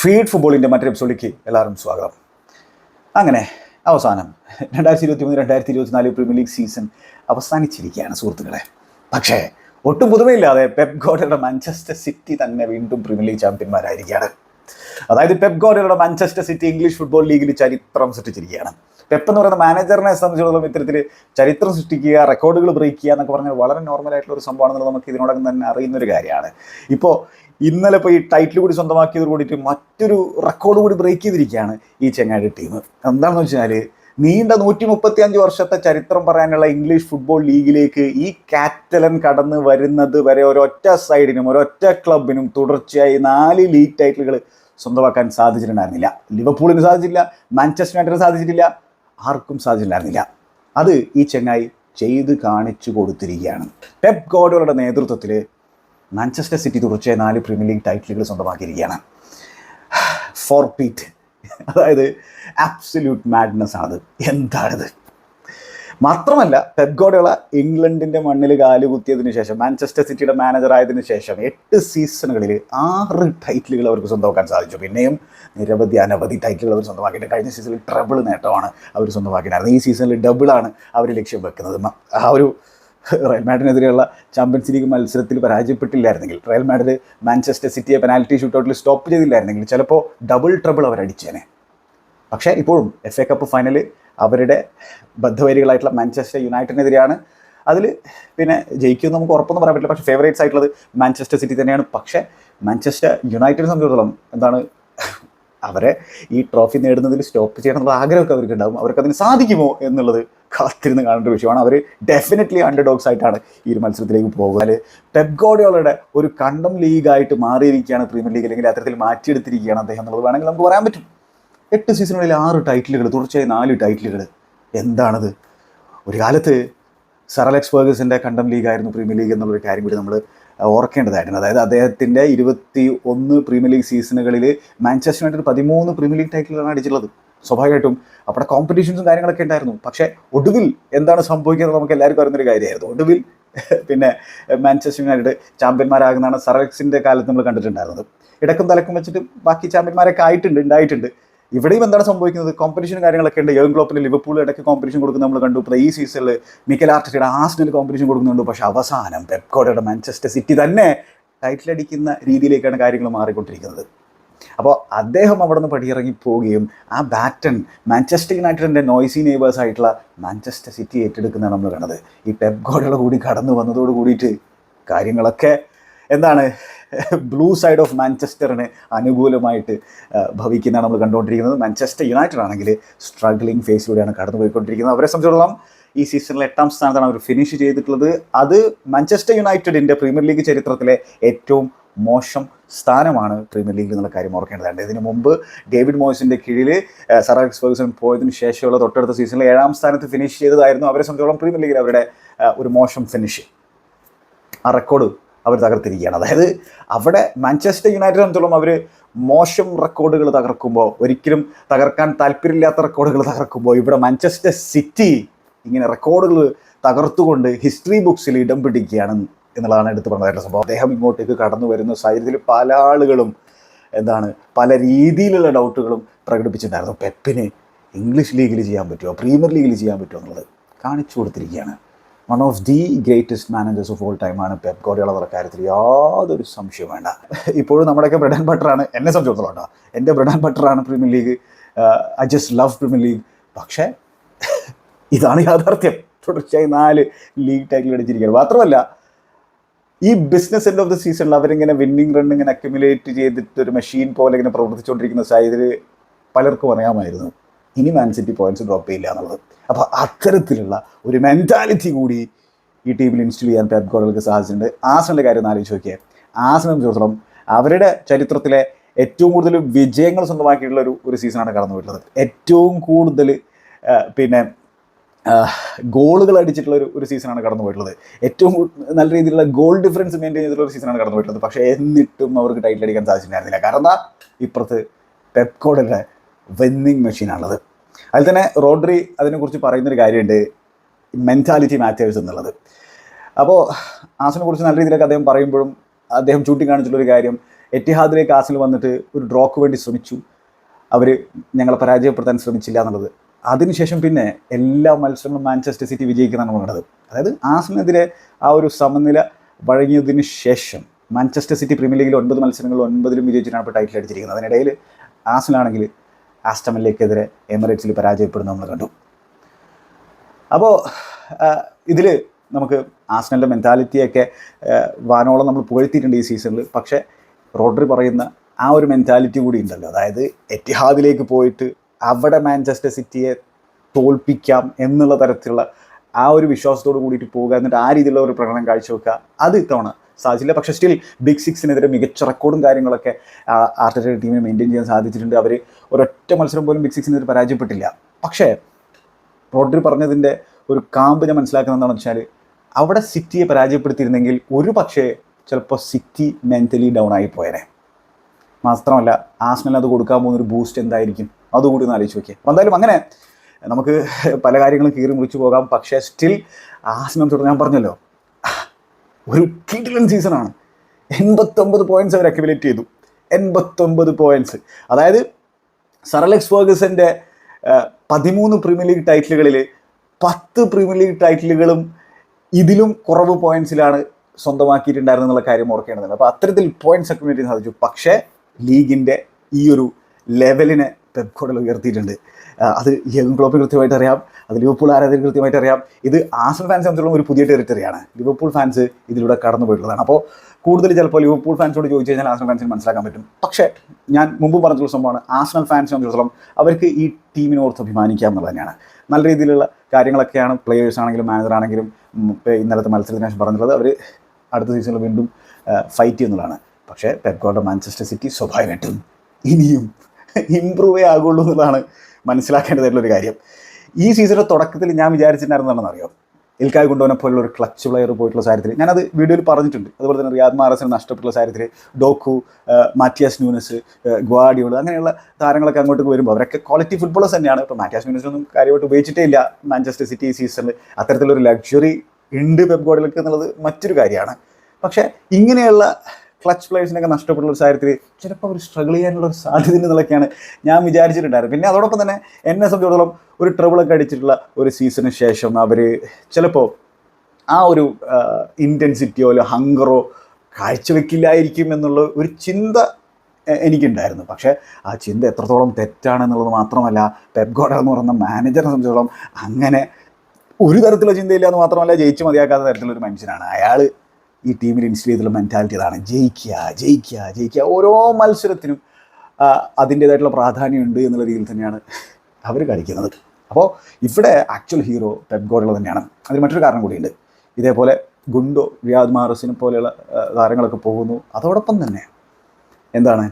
Feed ഫുട്ബോളിന്റെ മറ്റൊരു എപ്പിസോഡിലേക്ക് എല്ലാവരും സ്വാഗതം. അങ്ങനെ അവസാനം രണ്ടായിരത്തി ഇരുപത്തി മൂന്ന് രണ്ടായിരത്തി ഇരുപത്തിനാല് പ്രീമിയർ ലീഗ് സീസൺ അവസാനിച്ചിരിക്കുകയാണ് സുഹൃത്തുക്കളെ. പക്ഷേ ഒട്ടും പുതുമയില്ലാതെ പെപ് ഗോഡയുടെ മാഞ്ചസ്റ്റർ സിറ്റി തന്നെ വീണ്ടും പ്രീമിയർ ലീഗ് ചാമ്പ്യന്മാരായിരിക്കുകയാണ്. അതായത് പെപ് ഗോഡയുടെ മാഞ്ചസ്റ്റർ സിറ്റി ഇംഗ്ലീഷ് ഫുട്ബോൾ ലീഗിൽ ചരിത്രം സൃഷ്ടിച്ചിരിക്കുകയാണ്. പെപ്പ് എന്ന് പറയുന്ന മാനേജറിനെ സംബന്ധിച്ചിടത്തോളം ഇത്തരത്തിൽ ചരിത്രം സൃഷ്ടിക്കുക റെക്കോർഡുകൾ ബ്രേക്ക് ചെയ്യുക എന്നൊക്കെ പറഞ്ഞാൽ വളരെ നോർമൽ ആയിട്ടുള്ള ഒരു സംഭവമാണെന്നുള്ളത് നമുക്ക് ഇതിനോടകം തന്നെ അറിയുന്ന ഒരു കാര്യമാണ്. ഇപ്പോൾ ഇന്നലെ ഇപ്പോൾ ഈ ടൈറ്റിൽ കൂടി സ്വന്തമാക്കിയത് കൂടിയിട്ട് മറ്റൊരു റെക്കോർഡ് കൂടി ബ്രേക്ക് ചെയ്തിരിക്കുകയാണ് ഈ ചെങ്ങാടി ടീം എന്താണെന്ന് വെച്ചാൽ നീണ്ട നൂറ്റി മുപ്പത്തി അഞ്ച് വർഷത്തെ ചരിത്രം പറയാനുള്ള ഇംഗ്ലീഷ് ഫുട്ബോൾ ലീഗിലേക്ക് ഈ കാറ്റലൻ കടന്ന് വരുന്നത് വരെ ഒരൊറ്റ സൈഡിനും ഒരൊറ്റ ക്ലബിനും തുടർച്ചയായി നാല് ലീഗ് ടൈറ്റിലുകൾ സ്വന്തമാക്കാൻ സാധിച്ചിട്ടുണ്ടായിരുന്നില്ല. ലിവർപൂളിന് സാധിച്ചില്ല മാഞ്ചസ്റ്റർ യുണൈറ്റഡിന് സാധിച്ചിട്ടില്ല ആർക്കും സാധിച്ചിട്ടുണ്ടായിരുന്നില്ല അത് ഈ ചെങ്ങായി ചെയ്ത് കാണിച്ചു കൊടുത്തിരിക്കുകയാണ്. പെപ് ഗോഡോളുടെ നേതൃത്വത്തിൽ മാഞ്ചസ്റ്റർ സിറ്റി തുടർച്ചയായി നാല് പ്രീമിയർ ലീഗ് ടൈറ്റിലുകൾ സ്വന്തമാക്കിയിരിക്കുകയാണ്. ഫോർ പീറ്റ് അതായത് ആബ്സല്യൂട്ട് മാഡ്നസ് ആണത് എന്താണിത്? മാത്രമല്ല പെപ് ഗോഡോള ഇംഗ്ലണ്ടിന്റെ മണ്ണിൽ കാലുകുത്തിയതിനു ശേഷം മാഞ്ചസ്റ്റർ സിറ്റിയുടെ മാനേജർ ആയതിനു ശേഷം എട്ട് സീസണുകളിൽ ആറ് ടൈറ്റിലുകൾ അവർക്ക് സ്വന്തമാക്കാൻ സാധിച്ചു. പിന്നെയും നിരവധി അനവധി ടൈറ്റിലുകൾ അവർ സ്വന്തമാക്കിയിട്ട് കഴിഞ്ഞ സീസണിൽ ട്രബിൾ നേട്ടമാണ് അവർ സ്വന്തമാക്കിയിട്ടുണ്ടായിരുന്നത്. ഈ സീസണിൽ ഡബിളാണ് അവർ ലക്ഷ്യം വെക്കുന്നത്. ആ ഒരു റയൽ മാഡിനെതിരെയുള്ള ചാമ്പ്യൻസ് ലീഗ് മത്സരത്തിൽ പരാജയപ്പെട്ടില്ലായിരുന്നെങ്കിൽ റയൽ മാഡ്രിഡ് മാഞ്ചസ്റ്റർ സിറ്റിയെ പെനാൽറ്റി ഷൂട്ടൗട്ടിൽ സ്റ്റോപ്പ് ചെയ്തില്ലായിരുന്നെങ്കിൽ ചിലപ്പോൾ ഡബിൾ ട്രബിൾ അവർ അടിച്ചേനെ പക്ഷേ ഇപ്പോഴും എഫ് എ കപ്പ് ഫൈനൽ അവരുടെ ബദ്ധവൈരികളായിട്ടുള്ള മാഞ്ചസ്റ്റർ യുണൈറ്റഡിനെതിരെയാണ്. അതിൽ പിന്നെ ജയിക്കും നമുക്ക് ഉറപ്പൊന്നും പറയാൻ പറ്റില്ല. പക്ഷേ ഫേവറേറ്റ്സ് ആയിട്ടുള്ളത് മാഞ്ചസ്റ്റർ സിറ്റി തന്നെയാണ്. പക്ഷേ മാഞ്ചസ്റ്റർ യുണൈറ്റഡിനെ സംബന്ധിച്ചിടത്തോളം എന്താണ് അവരെ ഈ ട്രോഫി നേടുന്നതിൽ സ്റ്റോപ്പ് ചെയ്യണം എന്നുള്ള ആഗ്രഹമൊക്കെ അവർക്ക് ഉണ്ടാകും അവർക്ക് അതിന് സാധിക്കുമോ എന്നുള്ളത് കാത്തിരുന്ന് കാണേണ്ട വിഷയമാണ്. അവർ ഡെഫിനറ്റ്ലി അണ്ടർ ഡോഗ്സ് ആയിട്ടാണ് ഈ ഒരു മത്സരത്തിലേക്ക് പോകുക പെപ് ഗോഡിയോളയുടെ ഒരു കണ്ടം ലീഗായിട്ട് മാറിയിരിക്കുകയാണ് പ്രീമിയർ ലീഗ് അല്ലെങ്കിൽ അത്തരത്തിൽ മാറ്റിയെടുത്തിരിക്കുകയാണ് അദ്ദേഹം എന്നുള്ളത് വേണമെങ്കിൽ നമുക്ക് പറയാൻ പറ്റും. എട്ട് സീസണുകളിൽ ആറ് ടൈറ്റിലുകൾ തുടർച്ചയായി നാല് ടൈറ്റിലുകൾ. എന്താണത്? ഒരു കാലത്ത് സറലക്സ് അലക്സ് കണ്ടം ലീഗ് ആയിരുന്നു പ്രീമിയർ ലീഗ് എന്നുള്ളൊരു കാര്യം കൂടി നമ്മൾ ഓർക്കേണ്ടതായിരുന്നു അതായത് അദ്ദേഹത്തിന്റെ ഇരുപത്തി ഒന്ന് പ്രീമിയർ ലീഗ് സീസണുകളിൽ മാഞ്ചസ്റ്റർ യുണൈറ്റഡ് പതിമൂന്ന് പ്രീമിയർ ലീഗ് ടൈറ്റിലാണ് അടിച്ചിട്ടുള്ളത്. സ്വാഭാവികമായിട്ടും അവിടെ കോമ്പറ്റീഷൻസും കാര്യങ്ങളൊക്കെ ഉണ്ടായിരുന്നു. പക്ഷേ ഒടുവിൽ എന്താണ് സംഭവിക്കുന്നത് നമുക്ക് എല്ലാവർക്കും അറിയുന്നൊരു കാര്യമായിരുന്നു. ഒടുവിൽ പിന്നെ മാഞ്ചസ്റ്റർ യുണൈറ്റഡ് ചാമ്പ്യന്മാരാകുന്നതാണ് സറലക്സിന്റെ കാലത്ത് നമ്മൾ കണ്ടിട്ടുണ്ടായിരുന്നത്. ഇടക്കും തലക്കും വെച്ചിട്ട് ബാക്കി ചാമ്പ്യന്മാരൊക്കെ ആയിട്ടുണ്ട് ഉണ്ടായിട്ടുണ്ട്. ഇവിടെയും എന്താണ് സംഭവിക്കുന്നത്? കോമ്പറ്റീഷൻ കാര്യങ്ങളൊക്കെ ഉണ്ട്. യോഗം ക്ലോപ്പിന് ലിവർപൂൾ ഇടയ്ക്ക് കോമ്പറ്റീഷൻ കൊടുക്കുന്ന നമ്മൾ കണ്ടു. ഇപ്പോൾ ഈ സീസണിൽ മിക്കൽ ആർട്ടിയുടെ ആസ്നൽ കോമ്പറ്റീഷൻ കൊടുക്കുന്നുണ്ട് പക്ഷെ അവസാനം പെപ്കോഡയുടെ മാഞ്ചസ്റ്റർ സിറ്റി തന്നെ ടൈറ്റിൽ അടിക്കുന്ന രീതിയിലേക്കാണ് കാര്യങ്ങൾ മാറിക്കൊണ്ടിരിക്കുന്നത്. അപ്പോൾ അദ്ദേഹം അവിടെ നിന്ന് പടിയിറങ്ങി പോവുകയും ആ ബാറ്റൺ മാഞ്ചസ്റ്റർ യുണൈറ്റഡിന്റെ നോയ്സി നെയ്ബേഴ്സ് ആയിട്ടുള്ള മാഞ്ചസ്റ്റർ സിറ്റി ഏറ്റെടുക്കുന്നതാണ് നമ്മൾ കണ്ടത്. ഈ പെപ് ഗോഡയുടെ കൂടി കടന്നു വന്നതോട് കൂടിയിട്ട് കാര്യങ്ങളൊക്കെ എന്താണ് ബ്ലൂ സൈഡ് ഓഫ് മാഞ്ചസ്റ്ററിന് അനുകൂലമായിട്ട് ഭവിക്കുന്നതാണ് നമ്മൾ കണ്ടുകൊണ്ടിരിക്കുന്നത്. മാഞ്ചസ്റ്റർ യുണൈറ്റഡ് ആണെങ്കിൽ സ്ട്രഗ്ലിംഗ് ഫേസിലൂടെയാണ് കടന്നു പോയിക്കൊണ്ടിരിക്കുന്നത് അവരെ സംബന്ധിച്ചിടത്തോളം ഈ സീസണിൽ എട്ടാം സ്ഥാനത്താണ് അവർ ഫിനിഷ് ചെയ്തിട്ടുള്ളത്. അത് മാഞ്ചസ്റ്റർ യുണൈറ്റഡിന്റെ പ്രീമിയർ ലീഗ് ചരിത്രത്തിലെ ഏറ്റവും മോശം സ്ഥാനമാണ് പ്രീമിയർ ലീഗിൽ എന്നുള്ള കാര്യം ഓർക്കേണ്ടതുണ്ട് ഇതിനു മുമ്പ് ഡേവിഡ് മോയ്സിന്റെ കീഴിൽ സർ അലക്സ് പോയതിന് പോയതിനു ശേഷമുള്ള തൊട്ടടുത്ത സീസണിൽ ഏഴാം സ്ഥാനത്ത് ഫിനിഷ് ചെയ്തതായിരുന്നു. അവരെ സംബന്ധിച്ചോളം പ്രീമിയർ ലീഗിൽ അവരുടെ ഒരു മോശം ഫിനിഷ്. ആ റെക്കോർഡ് അവർ തകർത്തിരിക്കുകയാണ്. അതായത് അവിടെ മാഞ്ചസ്റ്റർ യുണൈറ്റഡ് സംബന്ധിച്ചോളം അവർ മോശം റെക്കോർഡുകൾ തകർക്കുമ്പോൾ ഒരിക്കലും തകർക്കാൻ താല്പര്യമില്ലാത്ത റെക്കോർഡുകൾ തകർക്കുമ്പോൾ ഇവിടെ മാഞ്ചസ്റ്റർ സിറ്റി ഇങ്ങനെ റെക്കോർഡുകൾ തകർത്തുകൊണ്ട് ഹിസ്റ്ററി ബുക്സിൽ ഇടം പിടിക്കുകയാണ് എന്നുള്ളതാണ് എടുത്തു പറഞ്ഞതായിട്ടുള്ള സംഭവം. അദ്ദേഹം ഇങ്ങോട്ടേക്ക് കടന്നു വരുന്ന സാഹചര്യത്തിൽ പല ആളുകളും എന്താണ് പല രീതിയിലുള്ള ഡൗട്ടുകളും പ്രകടിപ്പിച്ചിട്ടുണ്ടായിരുന്നു. പെപ്പിന് ഇംഗ്ലീഷ് ലീഗിൽ ചെയ്യാൻ പറ്റുമോ? പ്രീമിയർ ലീഗിൽ ചെയ്യാൻ പറ്റുമോ എന്നുള്ളത് കാണിച്ചു കൊടുത്തിരിക്കുകയാണ്. One of the greatest managers of all ടൈമാണ് പെപ് ഗോഡിയോള എന്നുള്ള കാര്യത്തിൽ യാതൊരു സംശയം വേണ്ട. ഇപ്പോഴും നമ്മുടെയൊക്കെ ബ്രെഡ് ആൻഡ് ബട്ടറാണ് എന്നെ സംബന്ധിച്ചിടത്തോളം എന്റെ bread and ബട്ടറാണ് Premier League I just love Premier League പക്ഷേ ഇതാണ് യാഥാർത്ഥ്യം. തുടർച്ചയായി നാല് ലീഗ് ടൈറ്റിൽ അടിച്ചിരിക്കുകയാണ്. മാത്രമല്ല ഈ ബിസിനസ് എൻഡ് ഓഫ് ദ സീസണിൽ അവരിങ്ങനെ വിന്നിങ് റൺ ഇങ്ങനെ അക്യുമുലേറ്റ് ചെയ്തിട്ട് ഒരു മെഷീൻ പോലെ ഇങ്ങനെ പ്രവർത്തിച്ചുകൊണ്ടിരിക്കുന്ന സാഹചര്യത്തിൽ പലർക്കും അറിയാമായിരുന്നു. ഇനി മാൻ സിറ്റി പോയിന്റ്സ് ഡ്രോപ്പ് ചെയ്യില്ല എന്നുള്ളത്. അപ്പോൾ അത്തരത്തിലുള്ള ഒരു മെന്റാലിറ്റി കൂടി ഈ ടീമിൽ ഇൻസ്റ്റിൽ ചെയ്യാൻ പെപ് ഗോളുകൾക്ക് സാധിച്ചിട്ടുണ്ട്. ആസണിന്റെ കാര്യം ആലോചിച്ച് നോക്കിയാൽ ആസനെ സംബന്ധിച്ചിടത്തോളം അവരുടെ ചരിത്രത്തിലെ ഏറ്റവും കൂടുതൽ വിജയങ്ങൾ സ്വന്തമാക്കിയിട്ടുള്ള ഒരു ഒരു സീസണാണ് കടന്നു പോയിട്ടുള്ളത്. ഏറ്റവും കൂടുതൽ പിന്നെ ഗോളുകൾ അടിച്ചിട്ടുള്ള ഒരു ഒരു സീസണാണ് കടന്നു പോയിട്ടുള്ളത്. ഏറ്റവും നല്ല രീതിയിലുള്ള ഗോൾ ഡിഫറൻസ് മെയിന്റെയിൻ ചെയ്തിട്ടുള്ള ഒരു സീസണാണ് കടന്നു പോയിട്ടുള്ളത്. പക്ഷേ എന്നിട്ടും അവർക്ക് ടൈറ്റിൽ അടിക്കാൻ സാധിച്ചിട്ടുണ്ടായിരുന്നില്ല. കാരണം ഇപ്പുറത്ത് പെപ്കോഡിന്റെ വെന്നിങ് മെഷീനാണുള്ളത് അതിൽ തന്നെ റോഡ്രി അതിനെക്കുറിച്ച് പറയുന്നൊരു കാര്യമുണ്ട്. മെന്റാലിറ്റി മാറ്റേഴ്സ് എന്നുള്ളത്. അപ്പോൾ ആസിനെ കുറിച്ച് നല്ല രീതിയിലൊക്കെ അദ്ദേഹം പറയുമ്പോഴും അദ്ദേഹം ചൂണ്ടിക്കാണിച്ചിട്ടുള്ളൊരു കാര്യം എറ്റിഹാദിലേക്ക് ആസിൽ വന്നിട്ട് ഒരു ഡ്രോക്ക് വേണ്ടി ശ്രമിച്ചു. അവർ ഞങ്ങളെ പരാജയപ്പെടുത്താൻ ശ്രമിച്ചില്ല എന്നുള്ളത്. അതിനുശേഷം പിന്നെ എല്ലാ മത്സരങ്ങളും മാഞ്ചസ്റ്റർ സിറ്റി വിജയിക്കുന്നതാണ് കണ്ടത്. അതായത് ആസിനെതിരെ ആ ഒരു സമനില വഴങ്ങിയതിന് ശേഷം മാഞ്ചസ്റ്റർ സിറ്റി പ്രീമിയർ ലീഗിൽ ഒൻപത് മത്സരങ്ങളിൽ ഒൻപതിലും വിജയിച്ചിട്ടാണ് ഇപ്പോൾ ടൈറ്റിൽ അടിച്ചിരിക്കുന്നത്. അതിനിടയിൽ ആസിലാണെങ്കിൽ ആസ്റ്റമലിലേക്കെതിരെ എമിറേറ്റ്സിൽ പരാജയപ്പെടുന്നു നമ്മൾ കണ്ടു. അപ്പോൾ ഇതിൽ നമുക്ക് ആസ്നലിന്റെ മെന്റാലിറ്റിയൊക്കെ വാനോളം നമ്മൾ പുകഴ്ത്തിയിട്ടുണ്ട് ഈ സീസണിൽ പക്ഷേ റോഡറി പറയുന്ന ആ ഒരു മെന്റാലിറ്റി കൂടി ഉണ്ടല്ലോ. അതായത് എറ്റിഹാദിലേക്ക് പോയിട്ട് അവിടെ മാഞ്ചസ്റ്റർ സിറ്റിയെ തോൽപ്പിക്കാം എന്നുള്ള തരത്തിലുള്ള ആ ഒരു വിശ്വാസത്തോട് കൂടിയിട്ട് പോകുക എന്നിട്ട് ആ രീതിയിലുള്ള ഒരു പ്രകടനം കാഴ്ചവെക്കുക അത് ഇത്തവണ സാധിച്ചില്ല. പക്ഷേ സ്റ്റിൽ ബിഗ് സിക്സിനെതിരെ മികച്ച റെക്കോർഡും കാര്യങ്ങളൊക്കെ ആർട്ടിയുടെ ടീമിനെ മെയിന്റെയിൻ ചെയ്യാൻ സാധിച്ചിട്ടുണ്ട്. അവർ ഒരൊറ്റ മത്സരം പോലും ബിഗ് സിക്സിനെതിരെ പരാജയപ്പെട്ടില്ല. പക്ഷേ റോഡ്രി പറഞ്ഞതിന്റെ ഒരു കാമ്പ് ഞാൻ മനസ്സിലാക്കുന്നത് എന്താണെന്ന് വെച്ചാൽ അവിടെ സിറ്റിയെ പരാജയപ്പെടുത്തിയിരുന്നെങ്കിൽ ഒരു പക്ഷേ ചിലപ്പോൾ സിറ്റി മെന്റലി ഡൗൺ ആയി പോയേനെ. മാത്രമല്ല ആസ്നൽ അത് കൊടുക്കാൻ പോകുന്ന ഒരു ബൂസ്റ്റ് എന്തായിരിക്കും? അതുകൂടി ഒന്ന് ആലോചിച്ച് നോക്കിയാൽ അപ്പോൾ എന്തായാലും അങ്ങനെ നമുക്ക് പല കാര്യങ്ങളും കീറി മുറിച്ച് പോകാം. പക്ഷേ സ്റ്റിൽ ആസ്നൽ തുടങ്ങാൻ പറഞ്ഞല്ലോ ഒരു കിടിലൻ സീസണാണ്. എൺപത്തൊമ്പത് പോയിന്റ്സ് അവർ അക്യുമുലേറ്റ് ചെയ്തു. എൺപത്തൊമ്പത് പോയിന്റ്സ് അതായത് സറലക്സ് ഫേഗസന്റെ പതിമൂന്ന് പ്രീമിയർ ലീഗ് ടൈറ്റിലുകളിൽ പത്ത് പ്രീമിയർ ലീഗ് ടൈറ്റിലുകളും ഇതിലും കുറവ് പോയിന്റ്സിലാണ് സ്വന്തമാക്കിയിട്ടുണ്ടായിരുന്നു എന്നുള്ള കാര്യം ഓർക്കേണ്ടതുണ്ട്. അപ്പോൾ അത്തരത്തിൽ പോയിന്റ്സ് അക്യുമുലേറ്റ് ചെയ്യാൻ സാധിച്ചു. പക്ഷേ ലീഗിന്റെ ഈ ഒരു ലെവലിനെ പെപ്കോഡിൽ ഉയർത്തിയിട്ടുണ്ട്. അത് യങ് ക്ലോപ്പിന് കൃത്യമായിട്ട് അറിയാം. അത് ലിവർപൂൾ ആരാധകർ കൃത്യമായിട്ട് അറിയാം. ഇത് ആസൽ ഫാൻസ് സംബന്ധിച്ചുള്ള ഒരു പുതിയ ടെറിട്ടറിയാണ് ലിവർപൂൾ ഫാൻസ് ഇതിലൂടെ കടന്നു പോയിട്ടുള്ളതാണ് അപ്പോൾ കൂടുതൽ ചിലപ്പോൾ ലിവർപൂൾ ഫാൻസോട് ചോദിച്ചു കഴിഞ്ഞാൽ ആസൽ ഫാൻസിന് മനസ്സിലാക്കാൻ പറ്റും. പക്ഷേ ഞാൻ മുമ്പ് പറഞ്ഞിട്ടുള്ള സംഭവമാണ് ആസനൽ ഫാൻസിനെ സംബന്ധിച്ചിടത്തോളം അവർക്ക് ഈ ടീമിനെ ഓർത്ത് അഭിമാനിക്കാം എന്നുള്ളത് തന്നെയാണ്. നല്ല രീതിയിലുള്ള കാര്യങ്ങളൊക്കെയാണ് പ്ലേയേഴ്സ് ആണെങ്കിലും മാനേജർ ആണെങ്കിലും ഇന്നലത്തെ മത്സരത്തിന് ശേഷം പറഞ്ഞിട്ടുള്ളത് അവർ അടുത്ത സീസണിൽ വീണ്ടും ഫൈറ്റ് ചെയ്യുന്നതാണ്. പക്ഷേ പെപ്കോട്ട മാഞ്ചസ്റ്റർ സിറ്റി സ്വാഭാവികമായിട്ടും ഇനിയും ഇമ്പ്രൂവേ ആകുള്ളൂ എന്നുള്ളതാണ് മനസ്സിലാക്കേണ്ടതായിട്ടുള്ളൊരു കാര്യം. ഈ സീസണിന്റെ തുടക്കത്തിൽ ഞാൻ വിചാരിച്ചിട്ടുണ്ടായിരുന്നതാണെന്ന് അറിയോ? ഇൽക്കായ് കൊണ്ടുവനെ പോലുള്ള ഒരു ക്ലച്ച് പ്ലെയർ പോയിട്ടുള്ള കാര്യത്തിൽ ഞാനത് വീഡിയോയിൽ പറഞ്ഞിട്ടുണ്ട്. അതുപോലെ തന്നെ റിയാദ് മാറസിന് നഷ്ടപ്പെട്ടുള്ള കാര്യത്തിൽ ഡോക്കു മാറ്റിയാസ് ന്യൂനസ് ഗ്വാഡിയോൾ അങ്ങനെയുള്ള താരങ്ങളൊക്കെ അങ്ങോട്ടേക്ക് വരുമ്പോൾ അവരൊക്കെ ക്വാളിറ്റി ഫുട്ബോളേഴ്സ് തന്നെയാണ്. ഇപ്പോൾ മാറ്റിയാസ് ഒന്നും കാര്യമായിട്ട് ഉപയോഗിച്ചിട്ടേ ഇല്ല. മാഞ്ചസ്റ്റർ സിറ്റി സീസണിൽ അത്തരത്തിലൊരു ലക്ഷറി ഉണ്ട് വെബ് ഗോഡിലൊക്കെ എന്നുള്ളത് മറ്റൊരു കാര്യമാണ്. പക്ഷേ ഇങ്ങനെയുള്ള ക്ലച്ച് പ്ലേയേഴ്സിനൊക്കെ നഷ്ടപ്പെട്ടുള്ള ഒരു സാഹചര്യത്തിൽ ചിലപ്പോൾ അവർ സ്ട്രഗിൾ ചെയ്യാനുള്ള ഒരു സാധ്യത എന്നുള്ളതൊക്കെയാണ് ഞാൻ വിചാരിച്ചിട്ടുണ്ടായിരുന്നു പിന്നെ അതോടൊപ്പം തന്നെ എന്നെ സംബന്ധിച്ചിടത്തോളം ഒരു ട്രബിളൊക്കെ അടിച്ചിട്ടുള്ള ഒരു സീസണിന് ശേഷം അവർ ചിലപ്പോൾ ആ ഒരു ഇന്റൻസിറ്റിയോ അല്ല ഹങ്കറോ കാഴ്ചവെക്കില്ലായിരിക്കും എന്നുള്ള ഒരു ചിന്ത എനിക്കുണ്ടായിരുന്നു. പക്ഷേ ആ ചിന്ത എത്രത്തോളം തെറ്റാണെന്നുള്ളത് മാത്രമല്ല പെപ് ഗോഡ എന്ന് പറയുന്ന മാനേജറിനെ സംബന്ധിച്ചിടത്തോളം അങ്ങനെ ഒരു തരത്തിലുള്ള ചിന്തയില്ല എന്ന് മാത്രമല്ല ജയിച്ച് മതിയാക്കാത്ത ഒരു മനുഷ്യനാണ്. അയാൾ ഈ ടീമിൽ ഇൻസ്റ്റീൽ ചെയ്തിട്ടുള്ള മെന്റാലിറ്റി അതാണ്. ജയിക്കുക ജയിക്കുക ജയിക്കുക. ഓരോ മത്സരത്തിനും അതിന്റേതായിട്ടുള്ള പ്രാധാന്യമുണ്ട് എന്നുള്ള രീതിയിൽ തന്നെയാണ് അവർ കളിക്കുന്നത്. അപ്പോൾ ഇവിടെ ആക്ച്വൽ ഹീറോ പെപ് തന്നെയാണ്. അതിന് മറ്റൊരു കാരണം കൂടിയുണ്ട്. ഇതേപോലെ ഗുണ്ടോ റിയാദ് മാറസിനെ പോലെയുള്ള താരങ്ങളൊക്കെ പോകുന്നു. അതോടൊപ്പം തന്നെ എന്താണ്?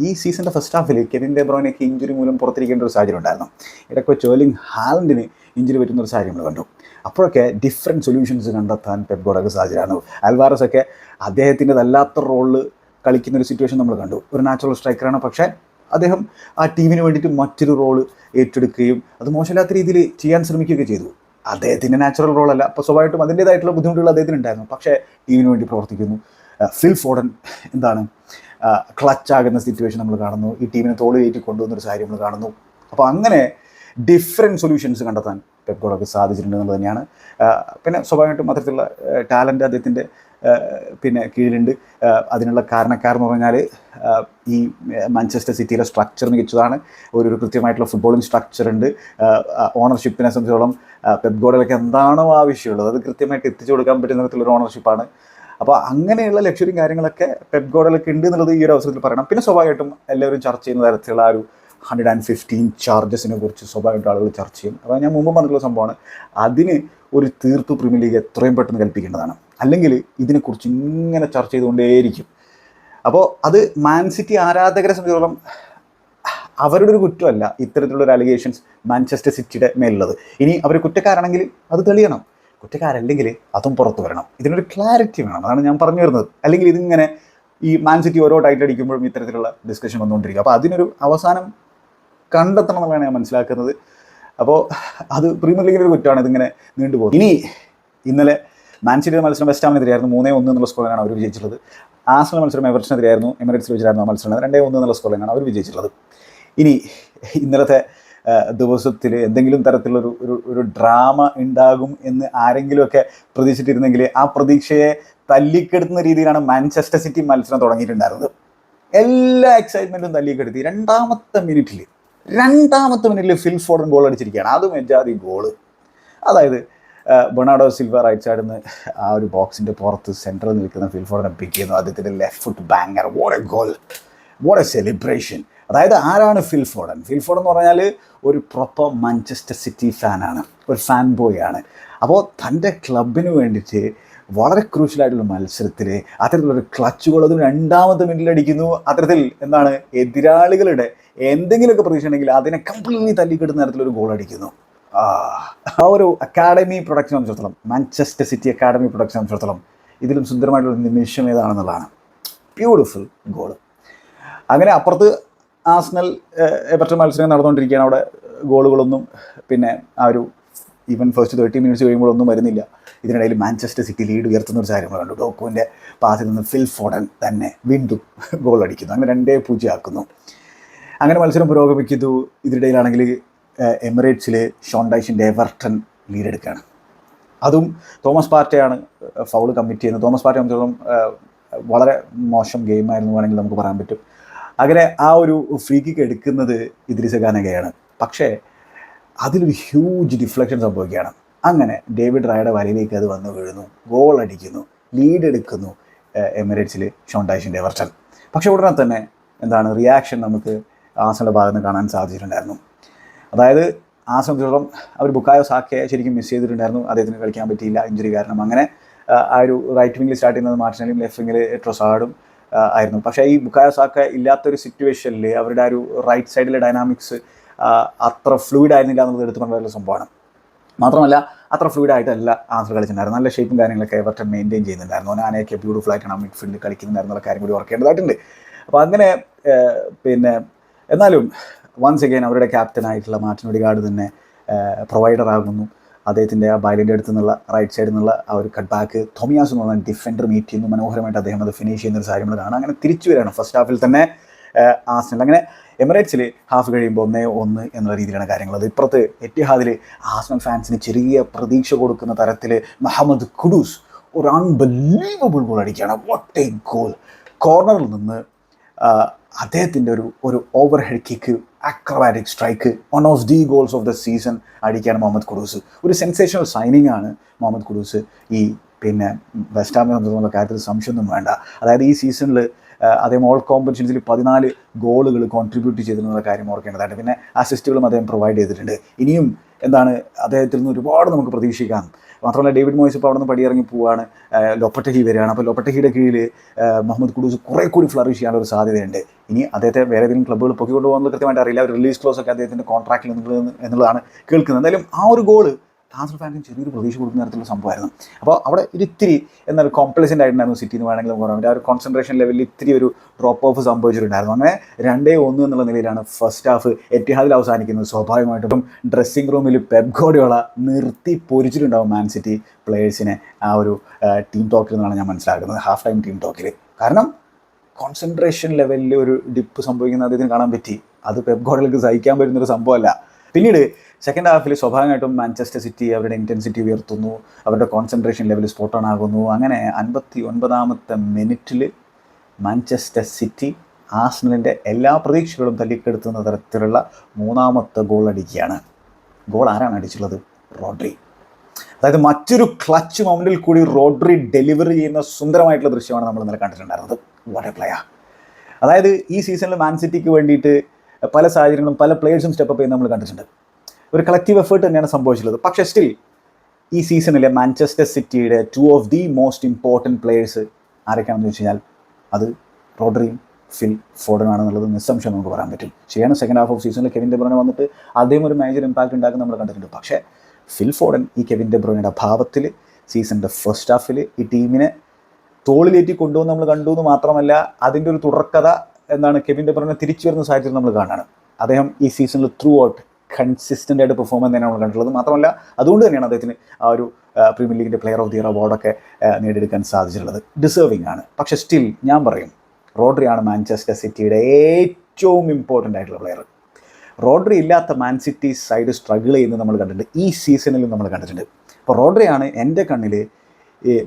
ഈ സീസണിന്റെ ഫസ്റ്റ് ഹാഫിൽ കെവിൻ ഡെബ്രോയിനൊക്കെ ഇഞ്ചുറി മൂലം പുറത്തിരിക്കേണ്ട ഒരു സാഹചര്യം ഉണ്ടായിരുന്നു. ഇടയ്ക്ക് ചോലിങ് ഹാലൻഡിന് ഇഞ്ചുറി പറ്റുന്ന ഒരു സാഹചര്യം നമ്മൾ കണ്ടു. അപ്പോഴൊക്കെ ഡിഫറെന്റ് സൊല്യൂഷൻസ് കണ്ടെത്താൻ പെപ് ഗോഡൊക്കെ സാഹചര്യമാണ് അൽവാറസ് ഒക്കെ അദ്ദേഹത്തിന്റെതല്ലാത്ത റോളിൽ കളിക്കുന്ന ഒരു സിറ്റുവേഷൻ നമ്മൾ കണ്ടു. ഒരു നാച്ചുറൽ സ്ട്രൈക്കറാണ് പക്ഷേ അദ്ദേഹം ആ ടീമിന് വേണ്ടിയിട്ട് മറ്റൊരു റോൾ ഏറ്റെടുക്കുകയും അത് മോശമില്ലാത്ത രീതിയിൽ ചെയ്യാൻ ശ്രമിക്കുകയൊക്കെ ചെയ്തു. അദ്ദേഹത്തിന്റെ നാച്ചുറൽ റോളല്ല അപ്പോൾ സ്വാഭാവികമായിട്ടും അതിന്റേതായിട്ടുള്ള ബുദ്ധിമുട്ടുകൾ അദ്ദേഹത്തിന് ഉണ്ടായിരുന്നു. പക്ഷേ ടീമിന് വേണ്ടി പ്രവർത്തിക്കുന്നു. ഫിൽ ഫോഡൻ എന്താണ് ക്ലച്ച് ആകുന്ന സിറ്റുവേഷൻ നമ്മൾ കാണുന്നു. ഈ ടീമിനെ തോളിലേറ്റി കൊണ്ടുവന്നൊരു സാഹചര്യം നമ്മൾ കാണുന്നു. അപ്പോൾ അങ്ങനെ ഡിഫറെന്റ് സൊല്യൂഷൻസ് കണ്ടെത്താൻ പെപ്കോളൊക്കെ സാധിച്ചിട്ടുണ്ട് എന്നുള്ളത് തന്നെയാണ്. പിന്നെ സ്വാഭാവികമായിട്ടും അത്തരത്തിലുള്ള ടാലന്റ് അദ്ദേഹത്തിന്റെ പിന്നെ കീഴിലുണ്ട്. അതിനുള്ള കാരണക്കാർ എന്ന് പറഞ്ഞാൽ ഈ മാഞ്ചസ്റ്റർ സിറ്റിയിലെ സ്ട്രക്ചർ മികച്ചതാണ്. ഒരു ഒരു കൃത്യമായിട്ടുള്ള ഫുട്ബോളിംഗ് സ്ട്രക്ചർ ഉണ്ട്. ഓണർഷിപ്പിനെ സംബന്ധിച്ചോളം പെപ് ഗോഡലൊക്കെ എന്താണോ ആവശ്യമുള്ളത് അത് കൃത്യമായിട്ട് എത്തിച്ചു കൊടുക്കാൻ പറ്റുന്ന തരത്തിലൊരു ഓണർഷിപ്പാണ് അപ്പോൾ അങ്ങനെയുള്ള ലക്ഷ്യവും കാര്യങ്ങളൊക്കെ പെപ് ഗോഡലൊക്കെ ഉണ്ട് എന്നുള്ളത് ഈ ഒരു അവസരത്തിൽ പറയണം. പിന്നെ സ്വാഭാവികമായിട്ടും എല്ലാവരും ചർച്ച ചെയ്യുന്ന തരത്തിലുള്ള ആ ഒരു ഹൺഡ്രഡ് ആൻഡ് ഫിഫ്റ്റീൻ ചാർജസിനെ കുറിച്ച് സ്വാഭാവികമായിട്ട് ആളുകൾ ചർച്ച ചെയ്യും. അപ്പോൾ ഞാൻ മുമ്പ് പറഞ്ഞിട്ടുള്ള സംഭവമാണ് അതിന് ഒരു തീർപ്പ് പ്രീമിയർ ലീഗ് എത്രയും പെട്ടെന്ന് കൽപ്പിക്കേണ്ടതാണ്. അല്ലെങ്കിൽ ഇതിനെക്കുറിച്ച് ഇങ്ങനെ ചർച്ച ചെയ്തുകൊണ്ടേയിരിക്കും. അപ്പോൾ അത് മാൻ സിറ്റി ആരാധകരെ സംബന്ധിച്ചോളം അവരുടെ ഒരു കുറ്റമല്ല ഇത്തരത്തിലുള്ള ഒരു അലിഗേഷൻസ് മാഞ്ചസ്റ്റർ സിറ്റിയുടെ മേലുള്ളത്. ഇനി അവർ കുറ്റക്കാരാണെങ്കിൽ അത് തെളിയണം. കുറ്റക്കാരല്ലെങ്കിൽ അതും പുറത്തു വരണം. ഇതിനൊരു ക്ലാരിറ്റി വേണം. അതാണ് ഞാൻ പറഞ്ഞു വരുന്നത്. അല്ലെങ്കിൽ ഇതിങ്ങനെ ഈ മാൻ സിറ്റി ഓരോ ടൈറ്റ് അടിക്കുമ്പോഴും ഇത്തരത്തിലുള്ള ഡിസ്കഷൻ വന്നുകൊണ്ടിരിക്കുക അപ്പോൾ അതിനൊരു അവസാനം കണ്ടെത്തണം എന്നുള്ളതാണ് ഞാൻ മനസ്സിലാക്കുന്നത്. അപ്പോൾ അത് പ്രീമിയർ ലീഗിന്റെ ഒരു കുറ്റമാണ് ഇതിങ്ങനെ നീണ്ടുപോകും ഇനി ഇന്നലെ മാൻസിറ്റിയുടെ മത്സരം വെസ്റ്റ് ഹാമിനെതിരെയായിരുന്നു മൂന്നേ ഒന്ന് എന്നുള്ള സ്കോറിലാണ് അവർ വിജയിച്ചിട്ടുള്ളത്. ആസ്ട്രൽ മത്സരം എവറേഷനെതിരെയായിരുന്നു എമിറേറ്റ്സിൽ വെച്ചിട്ടായിരുന്നു ആ മത്സരം രണ്ടേ ഒന്ന് എന്നുള്ള സ്കോറിലാണ് അവർ വിജയിച്ചിട്ടുള്ളത്. ഇനി ഇന്നലത്തെ ദിവസത്തിൽ എന്തെങ്കിലും തരത്തിലുള്ളൊരു ഒരു ഒരു ഡ്രാമ ഉണ്ടാകും എന്ന് ആരെങ്കിലുമൊക്കെ പ്രതീക്ഷിച്ചിരുന്നെങ്കിൽ ആ പ്രതീക്ഷയെ തല്ലിക്കെടുത്തുന്ന രീതിയിലാണ് മാഞ്ചസ്റ്റർ സിറ്റി മത്സരം തുടങ്ങിയിട്ടുണ്ടായിരുന്നത്. എല്ലാ എക്സൈറ്റ്മെന്റും തല്ലിക്കെടുത്തി. രണ്ടാമത്തെ മിനിറ്റിൽ രണ്ടാമത്തെ മിനിറ്റിൽ ഫിൽ ഫോർഡൻ ഗോൾ അടിച്ചിരിക്കുകയാണ്. അതും എജാതി ഗോൾ അതായത് ബൊണാഡോ സിൽവർ റൈറ്റ് ആ ഒരു ബോക്സിന്റെ പുറത്ത് സെന്ററിൽ നിൽക്കുന്ന ഫിൽ ഫോർഡിനെ പിക്ക് ചെയ്യുന്നു. അദ്ദേഹത്തിന്റെ left foot banger what a goal what a celebration അതായത് ആരാണ് ഫിൽ ഫോർഡൻ? ഫിൽ ഫോർഡൻ എന്ന് പറഞ്ഞാൽ ഒരു പ്രോപ്പർ മാഞ്ചസ്റ്റർ സിറ്റി ഫാനാണ് ഒരു ഫാൻ ബോയ് ആണ്. അപ്പോൾ തന്റെ ക്ലബിന് വേണ്ടിയിട്ട് വളരെ ക്രൂഷ്യലായിട്ടുള്ള മത്സരത്തിൽ അത്തരത്തിലൊരു ക്ലച്ച് ഗോൾ അതും രണ്ടാമത്തെ മിനിറ്റിൽ അടിക്കുന്നു. അത്തരത്തിൽ എന്താണ് എതിരാളികളുടെ എന്തെങ്കിലുമൊക്കെ പ്രതീക്ഷ ഉണ്ടെങ്കിൽ അതിനെ കംപ്ലീറ്റ്ലി തല്ലിക്കെടുന്ന തരത്തിലൊരു ഗോൾ അടിക്കുന്നു. ആ ആ ഒരു അക്കാഡമി പ്രൊഡക്ഷൻ സംബന്ധിച്ചിടത്തോളം മാഞ്ചസ്റ്റർ സിറ്റി അക്കാഡമി പ്രൊഡക്ഷൻ സംബന്ധിച്ചിടത്തോളം ഇതിലും സുന്ദരമായിട്ടുള്ള നിമിഷം ഏതാണെന്നുള്ളതാണ്. ബ്യൂട്ടിഫുൾ ഗോൾ അങ്ങനെ അപ്പുറത്ത് ആസ്നൽ എപ്പറ്റ മത്സരം നടന്നുകൊണ്ടിരിക്കുകയാണ്. അവിടെ ഗോളുകളൊന്നും പിന്നെ ആ ഒരു ഈവൻ ഫസ്റ്റ് തേർട്ടി മിനിറ്റ്സ് കഴിയുമ്പോൾ ഒന്നും വരുന്നില്ല. ഇതിനിടയിൽ മാഞ്ചസ്റ്റർ സിറ്റി ലീഡ് ഉയർത്തുന്ന ഒരു കാര്യം കണ്ടു. ഡോക്കുവിന്റെ പാസിൽ നിന്ന് ഫിൽ ഫോഡൻ തന്നെ വീണ്ടും ഗോൾ അടിക്കുന്നു. അങ്ങനെ രണ്ടേ പൂജ്യം ആക്കുന്നു. അങ്ങനെ മത്സരം പുരോഗമിക്കുന്നു. ഇതിനിടയിലാണെങ്കിൽ എമിറേറ്റ്സിൽ ഷോണ്ടൈഷിന്റെ എവർട്ടൺ ലീഡെടുക്കുകയാണ് അതും തോമസ് പാർട്ടിയാണ് ഫൗൾ കമ്മിറ്റ് ചെയ്യുന്നത്. തോമസ് പാർട്ടി സംബന്ധിച്ചോളം വളരെ മോശം ഗെയിമായിരുന്നു വേണമെങ്കിൽ നമുക്ക് പറയാൻ പറ്റും. അങ്ങനെ ആ ഒരു ഫ്രീ കിക്ക് എടുക്കുന്നത് ഇദ്രിസ ഗാനകയാണ് പക്ഷേ അതിലൊരു ഹ്യൂജ് ഡിഫ്ലക്ഷൻ സംഭവിക്കുകയാണ്. അങ്ങനെ ഡേവിഡ് റായുടെ വലയിലേക്ക് അത് വന്ന് വീഴുന്നു. ഗോൾ അടിക്കുന്നു. ലീഡ് എടുക്കുന്നു എമിറേറ്റ്സിൽ ഷോണ്ടായിഷിന്റെ എവർട്ടൺ പക്ഷേ ഉടനെ തന്നെ എന്താണ് റിയാക്ഷൻ നമുക്ക് ആസന്റെ ഭാഗത്ത് നിന്ന് കാണാൻ സാധിച്ചിട്ടുണ്ടായിരുന്നു. അതായത് ആ സംബന്ധിച്ചിടത്തോളം അവർ ബുക്കായോ സാക്കയെ ശരിക്കും മിസ് ചെയ്തിട്ടുണ്ടായിരുന്നു. അദ്ദേഹത്തിന് കളിക്കാൻ പറ്റിയില്ല ഇഞ്ചുറി കാരണം അങ്ങനെ ആ ഒരു റൈറ്റ് വിങ്ങിൽ സ്റ്റാർട്ട് ചെയ്യുന്നത് മാർട്ടിനലും ലെഫ്റ്റ് വിങ്ങിൽ ട്രൊസാഡും ആയിരുന്നു. പക്ഷേ ഈ ബുക്കായോ സാക്ക ഇല്ലാത്തൊരു സിറ്റുവേഷനിൽ അവരുടെ ആ ഒരു റൈറ്റ് സൈഡിലെ ഡൈനാമിക്സ് അത്ര ഫ്ലൂയിഡ് ആയിരുന്നില്ല എന്നുള്ളത് എടുത്തു കൊണ്ടുള്ള സംഭവമാണ്. മാത്രമല്ല അത്ര ഫ്ലൂയിഡ് ആയിട്ടല്ല ആൻസർ കളിച്ചിട്ടുണ്ടായിരുന്നു നല്ല ഷേപ്പും കാര്യങ്ങളൊക്കെ എവർട്ടൺ മെയിന്റെയിൻ ചെയ്യുന്നുണ്ടായിരുന്നു. ഓനാനെയൊക്കെ ബ്യൂട്ടിഫുൾ ആയിട്ടാണ് മിഡ്ഫീൽഡിൽ കളിക്കുന്നുണ്ടായിരുന്നുള്ള കാര്യം കൂടി ഓർക്കേണ്ടതായിട്ടുണ്ട്. അപ്പോൾ അങ്ങനെ പിന്നെ എന്നാലും വൺസ് അഗെയിൻ അവരുടെ ക്യാപ്റ്റനായിട്ടുള്ള മാറ്റിനോടി ഗാർഡ് തന്നെ പ്രൊവൈഡർ ആകുന്നു. അദ്ദേഹത്തിന്റെ ആ ബൈലിന്റെ അടുത്ത് നിന്നുള്ള റൈറ്റ് സൈഡിൽ നിന്നുള്ള ആ ഒരു കട്ട് ബാക്ക് തൊമിയാസ് എന്ന് പറഞ്ഞ ഡിഫൻഡർ മീറ്റ് ചെയ്യുന്നു. മനോഹരമായിട്ട് അദ്ദേഹം അത് ഫിനിഷ് ചെയ്യുന്ന ഒരു കാര്യങ്ങൾ കാണാം. അങ്ങനെ തിരിച്ചു വരികയാണ്. ഫസ്റ്റ് ഹാഫിൽ തന്നെ ആസ്നൽ അങ്ങനെ എമിറേറ്റ്സിൽ ഹാഫ് കഴിയുമ്പോൾ ഒന്നേ ഒന്ന് എന്നുള്ള രീതിയിലാണ് കാര്യങ്ങൾ അത് ഇപ്പുറത്ത് എറ്റിഹാദിൽ ആസ്മൻ ഫാൻസിന് ചെറിയ പ്രതീക്ഷ കൊടുക്കുന്ന തരത്തിൽ മുഹമ്മദ് കുഡൂസ് ഒരു അൺബലീവബിൾ ഗോൾ അടിക്കുകയാണ്. വാട്ട് എ ഗോൾ കോർണറിൽ നിന്ന് അദ്ദേഹത്തിന്റെ ഒരു ഒരു over head kick acrobatic strike one of the goals of the season അടിക്കുകയാണ് മുഹമ്മദ് കുഡൂസ് ഒരു സെൻസേഷണൽ സൈനിങ് ആണ് മുഹമ്മദ് കുഡൂസ് ഈ പിന്നെ വെസ്റ്റ് ഹാമിനെ സംബന്ധിച്ചുള്ള കാര്യത്തിൽ സംശയമൊന്നും വേണ്ട. അതായത് ഈ സീസണിൽ അദ്ദേഹം ഓൾ കോമ്പറ്റീഷൻസിൽ പതിനാല് ഗോളുകൾ കോൺട്രിബ്യൂട്ട് ചെയ്തിരുന്ന കാര്യം ഓർക്കേണ്ടതായിട്ട് പിന്നെ അസിസ്റ്റുകളും അദ്ദേഹം പ്രൊവൈഡ് ചെയ്തിട്ടുണ്ട്. ഇനിയും എന്താണ് അദ്ദേഹത്തിൽ നിന്ന് ഒരുപാട് നമുക്ക് പ്രതീക്ഷിക്കാം. മാത്രമല്ല ഡേവിഡ് മോയിസ് ഇപ്പോൾ അവിടെ നിന്ന് പടിയിറങ്ങി പോവുകയാണ് ലൊപ്പറ്റഹി വരികയാണ്. അപ്പോൾ ലൊപ്പറ്റഹിയുടെ കീഴിൽ മുഹമ്മദ് കുഡൂസ് കുറേ കൂടി ഫ്ലറിഷ് ചെയ്യാനുള്ള ഒരു സാധ്യതയുണ്ട്. ഇനി അദ്ദേഹത്തെ വേറെ ഏതെങ്കിലും ക്ലബ്ബുകൾ പൊക്കിക്കൊണ്ട് പോകുന്നത് കൃത്യമായിട്ട് അറിയില്ല. ഒരു റിലീസ് ക്ലോസ് ഒക്കെ അദ്ദേഹത്തിന്റെ കോൺട്രാക്റ്റിൽ എന്നുള്ളതാണ് കേൾക്കുന്നത്. എന്തായാലും ആ ഒരു ഗോൾ ട്രാൻസ്ഫർ ഫാൻസിന് ചെറിയൊരു പ്രതീക്ഷ കൊടുക്കുന്ന തരത്തിലുള്ള സംഭവമായിരുന്നു. അപ്പോൾ അവിടെ ഒരു ഇത്തിരി എന്നാൽ കോംപ്ലസന്റ് ആയിട്ടുണ്ടായിരുന്നു സിറ്റി എന്ന് വേണമെങ്കിൽ നമുക്ക് പറയാം. ആ ഒരു കോൺസെൻട്രേഷൻ ലെവലിൽ ഇത്തിരി ഒരു ഡ്രോപ്പ് ഓഫ് സംഭവിച്ചിട്ടുണ്ടായിരുന്നു. അങ്ങനെ രണ്ടേ ഒന്ന് എന്നുള്ള നിലയിലാണ് ഫസ്റ്റ് ഹാഫ് എറ്റിഹാദിൽ അവസാനിക്കുന്നത്. സ്വാഭാവികമായിട്ടും ഡ്രസ്സിംഗ് റൂമിൽ പെബ് ഗോഡിയോള നിർത്തി പൊരിച്ചിട്ടുണ്ടാവും മാൻ സിറ്റി പ്ലേയേഴ്സിനെ ആ ഒരു ടീം ടോക്കിൽ നിന്നാണ് ഞാൻ മനസ്സിലാക്കുന്നത്. ഹാഫ് ടൈം ടീം ടോക്കിൽ കാരണം കോൺസെൻട്രേഷൻ ലെവലിൽ ഒരു ഡിപ്പ് സംഭവിക്കുന്ന അദ്ദേഹത്തിന് കാണാൻ പറ്റി. അത് പെബ് ഗോഡലുക്ക് സഹിക്കാൻ പറ്റുന്നൊരു സംഭവമല്ല. പിന്നീട് സെക്കൻഡ് ഹാഫിൽ സ്വാഭാവികമായിട്ടും മാഞ്ചസ്റ്റർ സിറ്റി അവരുടെ ഇന്റൻസിറ്റി ഉയർത്തുന്നു. അവരുടെ കോൺസെൻട്രേഷൻ ലെവൽ സ്പോട്ട് ഓൺ ആകുന്നു. അങ്ങനെ അൻപത്തി ഒൻപതാമത്തെ മിനിറ്റിൽ മാഞ്ചസ്റ്റർ സിറ്റി ആസ്നലിന്റെ എല്ലാ പ്രതീക്ഷകളും തല്ലിക്കെടുത്തുന്ന തരത്തിലുള്ള മൂന്നാമത്തെ ഗോൾ അടിക്കുകയാണ്. ഗോൾ ആരാണ് അടിച്ചുള്ളത് റോഡ്രി. അതായത് മറ്റൊരു ക്ലച്ച് മൗണ്ടിൽ കൂടി റോഡ്രി ഡെലിവറി ചെയ്യുന്ന സുന്ദരമായിട്ടുള്ള ദൃശ്യമാണ് നമ്മൾ ഇന്നലെ കണ്ടിട്ടുണ്ടായിരുന്നത്. വാട്ടർ പ്ലെയർ അതായത് ഈ സീസണിൽ മാൻ സിറ്റിക്ക് വേണ്ടിയിട്ട് പല സാഹചര്യങ്ങളും പല പ്ലേയേഴ്സും സ്റ്റെപ്പ് ചെയ്യുന്ന നമ്മൾ കണ്ടിട്ടുണ്ട്. ഒരു കളക്റ്റീവ് എഫേർട്ട് തന്നെയാണ് സംഭവിച്ചിട്ടുള്ളത്. പക്ഷേ സ്റ്റിൽ ഈ സീസണിലെ മാഞ്ചസ്റ്റർ സിറ്റിയുടെ two of the most important players ആരൊക്കെയാണെന്ന് വെച്ച് കഴിഞ്ഞാൽ അത് റോഡറിയും ഫിൽ ഫോർഡൻ ആണെന്നുള്ളത് നിസ്സംശയം നമുക്ക് പറയാൻ പറ്റും. ശരിയാണ് സെക്കൻഡ് ഹാഫ് ഓഫ് സീസണിൽ കെവിൻ ഡെബ്രോനെ വന്നിട്ട് അദ്ദേഹം ഒരു മേജർ ഇമ്പാക്റ്റ് ഉണ്ടാക്കുന്ന നമ്മൾ കണ്ടിട്ടുണ്ട്. പക്ഷേ ഫിൽ ഫോർഡൻ ഈ കെവിൻ ഡെബ്രോയുടെ അഭാവത്തിൽ സീസണിന്റെ ഫസ്റ്റ് ഹാഫിൽ ഈ ടീമിനെ തോളിലേറ്റി കൊണ്ടുവന്ന് നമ്മൾ കണ്ടു എന്ന് മാത്രമല്ല അതിന്റെ ഒരു തുടർക്കഥ എന്താണ് കെവിൻ ഡെബ്രോനെ തിരിച്ചു വരുന്ന സാഹചര്യം നമ്മൾ കാണാണ്. അദ്ദേഹം ഈ സീസണിൽ ത്രൂ ഔട്ട് കൺസിസ്റ്റന്റ് ആയിട്ട് പെർഫോം തന്നെയാണ് നമ്മൾ കണ്ടിട്ടുള്ളത്? മാത്രമല്ല അതുകൊണ്ട് തന്നെയാണ് അദ്ദേഹത്തിന് ആ ഒരു പ്രീമിയർ ലീഗിന്റെ പ്ലെയർ ഓഫ് ദി ഇയർ അവാർഡൊക്കെ നേടിയെടുക്കാൻ സാധിച്ചിട്ടുള്ളത്. ഡിസേർവിംഗ് ആണ്. പക്ഷേ സ്റ്റിൽ ഞാൻ പറയും റോഡ്രിയാണ് മാഞ്ചസ്റ്റർ സിറ്റിയുടെ ഏറ്റവും ഇമ്പോർട്ടന്റ് ആയിട്ടുള്ള പ്ലെയർ റോഡ്രി ഇല്ലാത്ത മാൻ സിറ്റി സൈഡ് സ്ട്രഗിൾ ചെയ്യുന്നത് നമ്മൾ കണ്ടിട്ടുണ്ട്. ഈ സീസണിലും നമ്മൾ കണ്ടിട്ടുണ്ട്. അപ്പോൾ റോഡ്രിയാണ് എന്റെ കണ്ണിൽ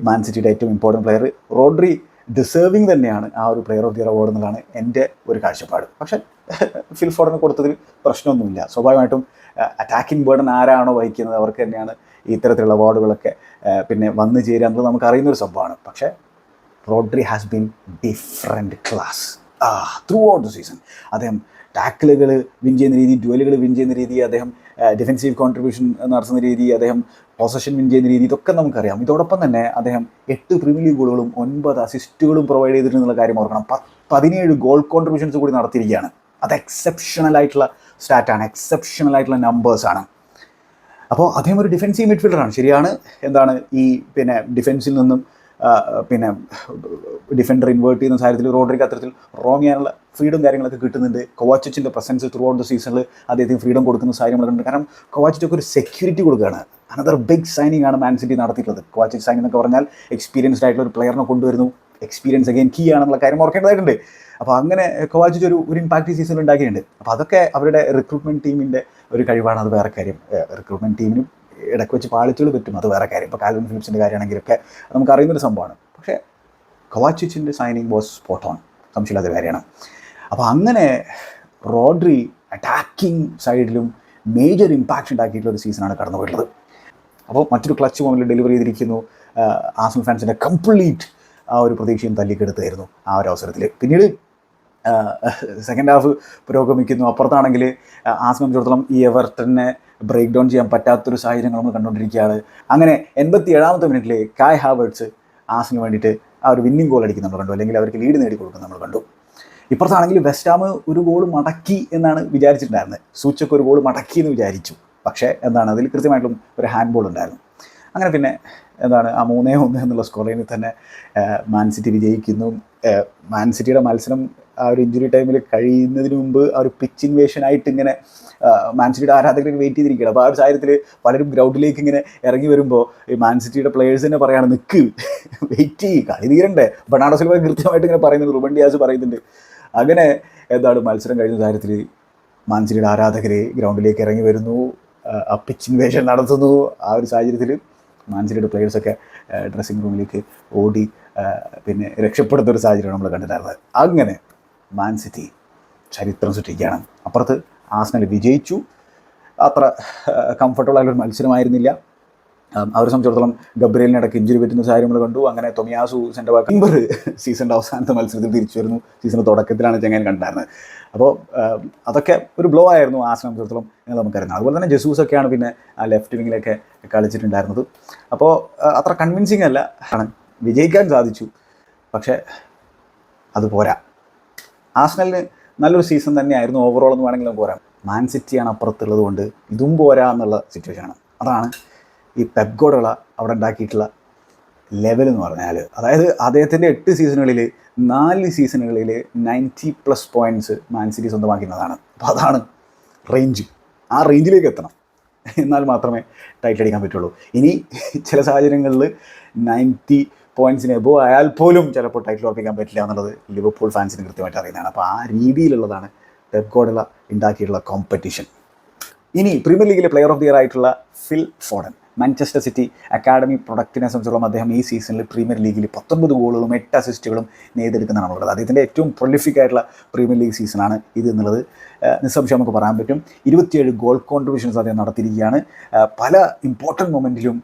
മാൻ സിറ്റിയുടെ ഏറ്റവും ഇമ്പോർട്ടന്റ് പ്ലെയർ റോഡ്രി ഡിസേർവിങ് തന്നെയാണ് ആ ഒരു player of the year award എന്നുള്ളതാണ് എന്റെ ഒരു കാഴ്ചപ്പാട്. പക്ഷേ ഫിൽ കൊടുത്തതിൽ പ്രശ്നമൊന്നുമില്ല. സ്വാഭാവികമായിട്ടും അറ്റാക്കിംഗ് ബേർഡൻ ആരാണോ വഹിക്കുന്നത് അവർക്ക് തന്നെയാണ് ഇത്തരത്തിലുള്ള അവാർഡുകളൊക്കെ പിന്നെ വന്നു ചേരുക എന്നുള്ളത് നമുക്ക് അറിയുന്ന ഒരു സംഭവമാണ്. പക്ഷേ Rodri has been different class throughout the season അദ്ദേഹം ടാക്കിളുകൾ വിൻ ചെയ്യുന്ന രീതി ഡ്യുവലുകൾ വിൻ ചെയ്യുന്ന രീതി അദ്ദേഹം ഡിഫെൻസീവ് കോൺട്രിബ്യൂഷൻ നടത്തുന്ന രീതി അദ്ദേഹം പൊസഷൻ വിൻ ചെയ്യുന്ന രീതി ഇതൊക്കെ നമുക്കറിയാം. ഇതോടൊപ്പം തന്നെ അദ്ദേഹം എട്ട് പ്രീമിയർ ലീഗ് ഗോളുകളും ഒൻപത് അസിസ്റ്റുകളും പ്രൊവൈഡ് ചെയ്തിട്ടുള്ള കാര്യം ഓർക്കണം. പതിനേഴ് ഗോൾ കോൺട്രിബ്യൂഷൻസ് കൂടി നടത്തിയിരിക്കുകയാണ്. അത് എക്സെപ്ഷണൽ ആയിട്ടുള്ള സ്റ്റാറ്റാണ് എക്സെപ്ഷണൽ ആയിട്ടുള്ള നമ്പേഴ്സാണ് അപ്പോൾ അദ്ദേഹം ഒരു ഡിഫെൻസീവ് മിഡ്ഫീൽഡറാണ് ശരിയാണ്. എന്താണ് ഈ പിന്നെ ഡിഫെൻസിൽ നിന്നും പിന്നെ ഡിഫൻഡർ ഇൻവേർട്ട് ചെയ്യുന്ന സാഹചര്യത്തിൽ റോഡ്രിക്ക് അത്തരത്തിൽ റോം ചെയ്യാനുള്ള ഫ്രീഡം കാര്യങ്ങളൊക്കെ കിട്ടുന്നുണ്ട്. കോവാച്ചിന്റെ പ്രസൻസ് ത്രൂ ഔട്ട് ദ സീസണിൽ അദ്ദേഹത്തിന് ഫ്രീഡം കൊടുക്കുന്ന സാഹചര്യം ഉണ്ട്. കാരണം കോവാച്ചിറ്റൊക്കെ ഒരു സെക്യൂരിറ്റി കൊടുക്കുകയാണ്. അനദർ ബിഗ് സൈനിങ് ആണ് മാൻ സിറ്റി നടത്തിയിട്ടുള്ളത്. കൊവാച്ചിറ്റ് സൈനിങ് എന്നൊക്കെ പറഞ്ഞാൽ എക്സ്പീരിയൻസ്ഡ് ആയിട്ടുള്ള ഒരു പ്ലെയറിനെ കൊണ്ടുവരുന്നു. എക്സ്പീരിയൻസ് അഗൈൻ കീ ആണെന്നുള്ള കാര്യം ഓർക്കേണ്ടതായിട്ടുണ്ട്. അപ്പോൾ അങ്ങനെ കോവാച്ചിറ്റ് ഒരു ഒരു ഇമ്പാക്റ്റ് സീസണിൽ ഉണ്ടാക്കിയിട്ടുണ്ട്. അപ്പോൾ അതൊക്കെ അവരുടെ റിക്രൂട്ട്മെന്റ് ടീമിന്റെ ഒരു കഴിവാണ്. അത് വേറെ കാര്യം. റിക്രൂട്ട്മെന്റ് ടീമിനും ഇടയ്ക്ക് വെച്ച് പാളിച്ചുകൾ പറ്റും. അത് വേറെ കാര്യം. ഇപ്പോൾ കാൽവിൻ ഫിലിപ്സിന്റെ കാര്യമാണെങ്കിലൊക്കെ നമുക്ക് അറിയുന്നൊരു സംഭവമാണ്. പക്ഷേ കൊവാച്ചിച്ചിന്റെ സൈനിങ് വാസ് സ്പോട്ട് ഓൺ സംശയമില്ലാത്ത കാര്യമാണ്. അപ്പോൾ അങ്ങനെ റോഡ്രി അറ്റാക്കിംഗ് സൈഡിലും മേജർ ഇമ്പാക്റ്റ് ഉണ്ടാക്കിയിട്ടുള്ള ഒരു സീസണാണ് കടന്നു പോയിട്ടുള്ളത് അപ്പോൾ മറ്റൊരു ക്ലച്ച് മോമിൽ ഡെലിവറി ചെയ്തിരിക്കുന്നു. ആസം ഫാൻസിന്റെ കംപ്ലീറ്റ് ആ ഒരു പ്രതീക്ഷയും തല്ലിക്കെടുത്തായിരുന്നു ആ ഒരു അവസരത്തിൽ പിന്നീട് സെക്കൻഡ് ഹാഫ് പുരോഗമിക്കുന്നു. അപ്പുറത്താണെങ്കിൽ ആ സംബന്ധിച്ചിടത്തോളം ഈ എവർട്ടനെ ബ്രേക്ക് ഡൗൺ ചെയ്യാൻ പറ്റാത്തൊരു സാഹചര്യങ്ങൾ നമ്മൾ കണ്ടുകൊണ്ടിരിക്കുകയാണ്. അങ്ങനെ എൺപത്തി ഏഴാമത്തെ മിനിറ്റിൽ കായ് ഹാവേർട്സ് ആസിന് വേണ്ടിയിട്ട് ആ ഒരു വിന്നിംഗ് ഗോൾ അടിക്കുന്ന നമ്മൾ കണ്ടു. അല്ലെങ്കിൽ അവർക്ക് ലീഡ് നേടി കൊടുക്കുന്ന നമ്മൾ കണ്ടു. ഇപ്പുറത്താണെങ്കിൽ വെസ്റ്റ് ഹാം ഒരു ഗോൾ മടക്കി എന്നാണ് വിചാരിച്ചിട്ടുണ്ടായിരുന്നത്. സൂച്ചക്ക് ഒരു ഗോൾ മടക്കി എന്ന് വിചാരിച്ചു. പക്ഷേ എന്താണ് അതിൽ കൃത്യമായിട്ടും ഒരു ഹാൻഡ് ബോൾ ഉണ്ടായിരുന്നു. അങ്ങനെ പിന്നെ എന്താണ് ആ മൂന്നേ ഒന്ന് എന്നുള്ള സ്കോറിൽ തന്നെ മാൻസിറ്റി വിജയിക്കുന്നു. മാൻസിറ്റിയുടെ മാൻ സിറ്റിയുടെ മത്സരം ആ ഒരു ഇഞ്ചുറി ടൈമിൽ കഴിയുന്നതിന് മുമ്പ് ആ ഒരു പിച്ച് ഇൻവേഷൻ ആയിട്ട് ഇങ്ങനെ മാൻസിറ്റിയുടെ ആരാധകർ വെയിറ്റ് ചെയ്തിരിക്കുകയാണ്. അപ്പോൾ ആ ഒരു സാഹചര്യത്തിൽ പലരും ഗ്രൗണ്ടിലേക്ക് ഇങ്ങനെ ഇറങ്ങി വരുമ്പോൾ ഈ മാൻസിറ്റിയുടെ പ്ലെയേഴ്സ് തന്നെ പറയാണ് നിൽക്ക് വെയിറ്റ് ചെയ്യ് കളി തീരണ്ടേ. ബണാഡോ സിൽവ കൃത്യമായിട്ട് ഇങ്ങനെ പറയുന്നുണ്ട് റുബൻ ഡിയാസ് പറയുന്നുണ്ട്. അങ്ങനെ എന്താണ് മത്സരം കഴിഞ്ഞ സാഹചര്യത്തിൽ മാൻസിറ്റിയുടെ ആരാധകർ ഗ്രൗണ്ടിലേക്ക് ഇറങ്ങി വരുന്നു ആ, പിച്ച് ഇൻവേഷൻ നടത്തുന്നു. ആ ഒരു സാഹചര്യത്തിൽ മാൻസിറ്റിയുടെ പ്ലേയേഴ്സൊക്കെ ഡ്രസ്സിംഗ് റൂമിലേക്ക് ഓടി പിന്നെ രക്ഷപ്പെടുന്ന ഒരു സാഹചര്യമാണ് നമ്മൾ കണ്ടിട്ടുണ്ടായിരുന്നത്. അങ്ങനെ മാൻ സിറ്റി ചരിത്രം സൃഷ്ടിക്കുകയാണ്. അപ്പുറത്ത് ആസ്നൽ വിജയിച്ചു. അത്ര കംഫർട്ടബിൾ ആയിട്ടുള്ള മത്സരമായിരുന്നില്ല. അവരെ സംബന്ധിച്ചിടത്തോളം ഗബ്രിയലിന് ഇടയ്ക്ക് ഇഞ്ചുറി പറ്റുന്ന സാഹചര്യം നമ്മൾ കണ്ടു. അങ്ങനെ തൊമിയാസു സെന്റെ കമ്പർ സീസണിന്റെ അവസാനത്തെ മത്സരത്തിൽ തിരിച്ചു വരുന്നു. സീസണിന്റെ തുടക്കത്തിലാണ് ചെങ്ങൻ കണ്ടായിരുന്നത്. അപ്പോൾ അതൊക്കെ ഒരു ബ്ലോ ആയിരുന്നു ആ സംബന്ധിച്ചിടത്തോളം എന്ന് നമുക്കറിയുന്നത് അതുപോലെ തന്നെ ജസൂസ് ഒക്കെയാണ് പിന്നെ ആ ലെഫ്റ്റ് വിങ്ങിലൊക്കെ കളിച്ചിട്ടുണ്ടായിരുന്നത്. അപ്പോൾ അത്ര കൺവിൻസിങ് അല്ല. ആണ് വിജയിക്കാൻ സാധിച്ചു. പക്ഷേ അത് പോരാ. ആസ്നലിന് നല്ലൊരു സീസൺ തന്നെയായിരുന്നു ഓവറോൾ എന്ന് നമുക്ക് പറയാം മാൻ സിറ്റിയാണ് അപ്പുറത്തുള്ളത് കൊണ്ട് ഇതും പോരാ എന്നുള്ള സിറ്റുവേഷനാണ് അതാണ് ഈ പെപ്ഗോഡുള്ള അവിടെ ഉണ്ടാക്കിയിട്ടുള്ള ലെവൽ എന്ന് പറഞ്ഞാൽ അതായത് അദ്ദേഹത്തിന്റെ എട്ട് സീസണുകളിൽ നാല് സീസണുകളിൽ ninety plus points Man City സ്വന്തമാക്കുന്നതാണ് അപ്പോൾ അതാണ് റേഞ്ച് ആ റേഞ്ചിലേക്ക് എത്തണം. എന്നാൽ മാത്രമേ ടൈറ്റ് അടിക്കാൻ പറ്റുള്ളൂ. ഇനി ചില സാഹചര്യങ്ങളിൽ നയന്റി പോയിന്റ്സിന് എബോ ആയാൽ പോലും ചിലപ്പോൾ ടൈറ്റിൽ ഉറപ്പിക്കാൻ പറ്റില്ല എന്നുള്ളത് ലിവർപൂൾ ഫാൻസിന് കൃത്യമായിട്ട് അറിയുന്നതാണ്. അപ്പോൾ ആ രീതിയിലുള്ളതാണ് പെപ് ഗോഡല ഉണ്ടാക്കിയിട്ടുള്ള കോമ്പറ്റീഷൻ ഇനി പ്രീമിയർ ലീഗിലെ പ്ലെയർ ഓഫ് ദി ഇയർ ആയിട്ടുള്ള Phil Foden Manchester City academy പ്രൊഡക്റ്റിനെ സംബന്ധിച്ചോളം അദ്ദേഹം ഈ സീസണിൽ പ്രീമിയർ ലീഗിൽ പത്തൊമ്പത് ഗോളുകളും എട്ട് അസിസ്റ്റുകളും നേടിയെടുക്കുന്നതാണ് ഉള്ളത് അദ്ദേഹത്തിന്റെ ഏറ്റവും പ്രൊലിഫിക് ആയിട്ടുള്ള പ്രീമിയർ ലീഗ് സീസണാണ് ഇത് എന്നുള്ളത്. നിസ്സംശയം നമുക്ക് പറയാൻ പറ്റും. ഇരുപത്തിയേഴ് ഗോൾ കോൺട്രിബ്യൂഷൻസ് അദ്ദേഹം നടത്തിയിരിക്കുകയാണ്. പല ഇമ്പോർട്ടന്റ് മൊമെന്റിലും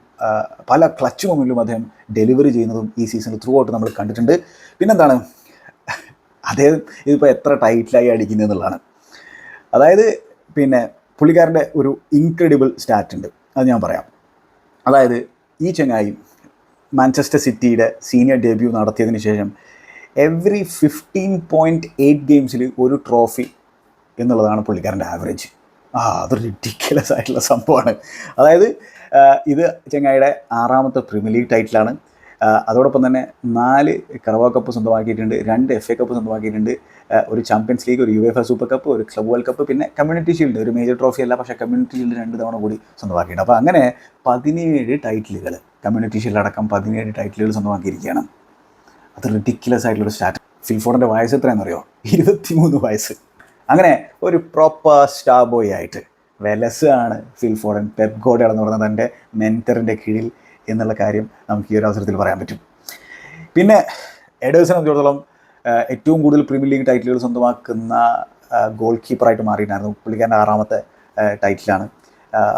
പല ക്ലച്ച് മൊമെന്റിലും അദ്ദേഹം ഡെലിവറി ചെയ്യുന്നതും ഈ സീസണിൽ ത്രൂ ഔട്ട് നമ്മൾ കണ്ടിട്ടുണ്ട്. പിന്നെന്താണ്? അദ്ദേഹം ഇതിപ്പോൾ എത്ര ടൈറ്റിലായി അടിക്കുന്നത് എന്നുള്ളതാണ്. അതായത് പിന്നെ പുള്ളിക്കാരന്റെ ഒരു ഇൻക്രെഡിബിൾ സ്റ്റാറ്റ് ഉണ്ട്. അത് ഞാൻ പറയാം. അതായത് ഈ ചങ്ങായി മാഞ്ചസ്റ്റർ സിറ്റിയുടെ സീനിയർ ഡെബ്യൂ നടത്തിയതിന് ശേഷം എവറി ഫിഫ്റ്റീൻ പോയിന്റ് എയ്റ്റ് ഗെയിംസിൽ ഒരു ട്രോഫി എന്നുള്ളതാണ് പുള്ളിക്കാരന്റെ ആവറേജ് ആ അതൊരു റിഡിക്കുലസ് ആയിട്ടുള്ള സംഭവമാണ്. അതായത് ഇത് ചങ്ങായിയുടെ ആറാമത്തെ പ്രീമിയർ ലീഗ് ടൈറ്റിലാണ് അതോടൊപ്പം തന്നെ നാല് കറവ കപ്പ് സ്വന്തമാക്കിയിട്ടുണ്ട് രണ്ട് എഫ് എ കപ്പ് സ്വന്തമാക്കിയിട്ടുണ്ട്. ഒരു ചാമ്പ്യൻസ് ലീഗ് ഒരു യു എഫ് സൂപ്പർ കപ്പ് ഒരു ക്ലബ് വേൾഡ് കപ്പ് പിന്നെ കമ്മ്യൂണിറ്റി ഷീൽഡ് ഒരു മേജർ ട്രോഫി അല്ല പക്ഷേ കമ്മ്യൂണിറ്റി ഷീൽഡ് രണ്ട് തവണ കൂടി സ്വന്തമാക്കിയിട്ടുണ്ട്. അപ്പോൾ അങ്ങനെ പതിനേഴ് ടൈറ്റിലുകൾ കമ്മ്യൂണിറ്റി ഷീൽഡ് അടക്കം പതിനേഴ് ടൈറ്റിലുകൾ സ്വന്തമാക്കിയിരിക്കുകയാണ്. അത് റിഡിക്കുലസ് ആയിട്ടുള്ളൊരു സ്റ്റാറ്റ് ഫിൽഫോർഡിന്റെ വയസ്സ് എത്രയാണെന്നറിയോ ഇരുപത്തിമൂന്ന് വയസ്സ്. അങ്ങനെ ഒരു പ്രോപ്പർ സ്റ്റാർ ബോയ് ആയിട്ട് വെലസ് ആണ് ഫിൽഫോർഡൻ പെപ് ഗോഡയാൾ എന്ന് പറയുന്നത് തന്റെ മെന്ററിന്റെ കീഴിൽ എന്നുള്ള കാര്യം നമുക്ക് ഈ ഒരു അവസരത്തിൽ പറയാൻ പറ്റും. പിന്നെ എഡേഴ്സിനെ സംബന്ധിച്ചിടത്തോളം ഏറ്റവും കൂടുതൽ പ്രീമിയർ ലീഗ് ടൈറ്റിലുകൾ സ്വന്തമാക്കുന്ന ഗോൾ കീപ്പറായിട്ട് മാറിയിട്ടുണ്ടായിരുന്നു. പുള്ളിക്കാരന്റെ ആറാമത്തെ ടൈറ്റിലാണ്.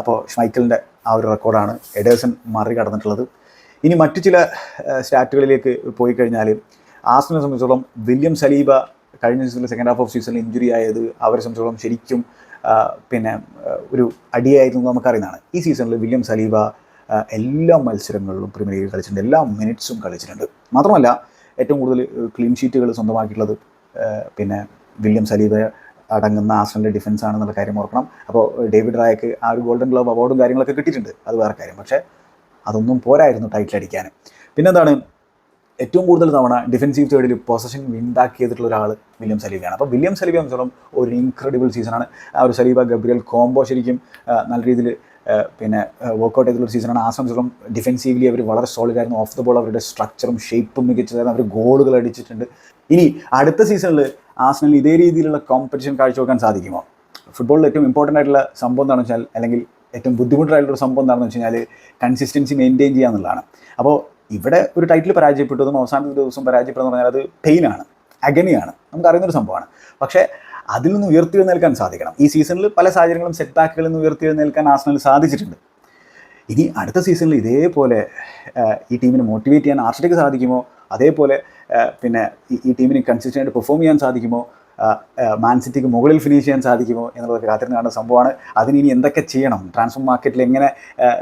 അപ്പോൾ ഷ്മൈക്കലിന്റെ ആ ഒരു റെക്കോർഡാണ് എഡേഴ്സൺ മറികടന്നിട്ടുള്ളത് ഇനി മറ്റു ചില സ്റ്റാറ്റുകളിലേക്ക് പോയി കഴിഞ്ഞാൽ ആസ്റ്റിനെ സംബന്ധിച്ചിടത്തോളം വില്യം സലീബ കഴിഞ്ഞ സീസണിൽ സെക്കൻഡ് ഹാഫ് ഓഫ് സീസണിൽ ഇഞ്ചുറി ആയത് അവരെ സംബന്ധിച്ചിടത്തോളം ശരിക്കും പിന്നെ ഒരു അടിയായിരുന്നു നമുക്കറിയുന്നതാണ്. ഈ സീസണിൽ വില്യം സലീബ എല്ലാ മത്സരങ്ങളിലും പ്രീമിയർ ലീഗ് കളിച്ചിട്ടുണ്ട്. എല്ലാ മിനിറ്റ്സും കളിച്ചിട്ടുണ്ട്. മാത്രമല്ല ഏറ്റവും കൂടുതൽ ക്ലീൻ ഷീറ്റുകൾ സ്വന്തമാക്കിയിട്ടുള്ളത് പിന്നെ വില്യം സലീബ അടങ്ങുന്ന ആസ്ട്രലിന്റെ ഡിഫൻസ് ആണെന്നുള്ള കാര്യം ഓർക്കണം. അപ്പോൾ ഡേവിഡ് റായക്ക് ആ ഒരു ഗോൾഡൻ ഗ്ലോബ് അവാർഡും കാര്യങ്ങളൊക്കെ കിട്ടിയിട്ടുണ്ട്. അത് വേറെ കാര്യം. പക്ഷേ അതൊന്നും പോരായിരുന്നു ടൈറ്റിൽ അടിക്കാൻ. പിന്നെന്താണ്? ഏറ്റവും കൂടുതൽ തവണ ഡിഫൻസീവ് തേർഡിൽ പൊസഷൻ വിൻഡാക്കിയതിട്ടുള്ള ഒരാൾ വില്യം സലീബയാണ്. അപ്പോൾ വില്യം സലീബ സംബന്ധിച്ചോളം ഒരു ഇൻക്രെഡിബിൾ സീസണാണ് ആ ഒരു സലീബ ഗബ്രിയൽ കോംബോ ശരിക്കും നല്ല രീതിയിൽ പിന്നെ വർക്ക്ഔട്ട് ചെയ്തിട്ടുള്ള സീസണാണ് ആ സംബന്ധിച്ചോളം ഡിഫൻസീവ്ലി അവർ വളരെ സോളിഡ് ആയിരുന്നു. ഓഫ് ദ ബോൾ അവരുടെ സ്ട്രക്ചറും ഷേപ്പും മികച്ചതായിരുന്നു. അവർ ഗോളുകൾ അടിച്ചിട്ടുണ്ട്. ഇനി അടുത്ത സീസണിൽ ആസ്നൽ ഇതേ രീതിയിലുള്ള കോമ്പറ്റീഷൻ കാഴ്ചവെക്കാൻ സാധിക്കുമോ? ഫുട്ബോളിൽ ഏറ്റവും ഇമ്പോർട്ടന്റ് ആയിട്ടുള്ള സംഭവം എന്താണെന്ന് വെച്ചാൽ അല്ലെങ്കിൽ ഏറ്റവും ബുദ്ധിമുട്ടായിട്ടുള്ള സംഭവം എന്താണെന്ന് വെച്ച് കഴിഞ്ഞാൽ കൺസിസ്റ്റൻസി മെയിന്റെയിൻ ചെയ്യുക എന്നുള്ളതാണ്. അപ്പോൾ ഇവിടെ ഒരു ടൈറ്റിൽ പരാജയപ്പെട്ടതും അവസാനത്തെ ദിവസം പരാജയപ്പെടുന്ന പറഞ്ഞാൽ അത് പെയിനാണ് അഗനിയാണ് നമുക്കറിയുന്നൊരു സംഭവമാണ്. പക്ഷേ അതിൽ നിന്ന് ഉയർത്തിയെഴുന്നേൽക്കാൻ സാധിക്കണം. ഈ സീസണിൽ പല സാഹചര്യങ്ങളും സെറ്റ് ബാക്കുകളിൽ നിന്ന് ഉയർത്തിയെഴുന്നേൽക്കാൻ ആർസണൽ സാധിച്ചിട്ടുണ്ട്. ഇനി അടുത്ത സീസണിൽ ഇതേപോലെ ഈ ടീമിനെ മോട്ടിവേറ്റ് ചെയ്യാൻ ആർഷയ്ക്ക് സാധിക്കുമോ? അതേപോലെ പിന്നെ ഈ- ടീമിന് കൺസിസ്റ്റന്റ് ആയിട്ട് പെർഫോം ചെയ്യാൻ സാധിക്കുമോ? ആ, ആ, മാൻ സിറ്റിക്ക് മുകളിൽ ഫിനിഷ് ചെയ്യാൻ സാധിക്കുമോ? എന്നുള്ളതൊക്കെ കാത്തിരുന്ന് കാണുന്ന സംഭവമാണ്. അതിന് ഇനി എന്തൊക്കെ ചെയ്യണം? ട്രാൻസ്ഫർ മാർക്കറ്റിൽ എങ്ങനെ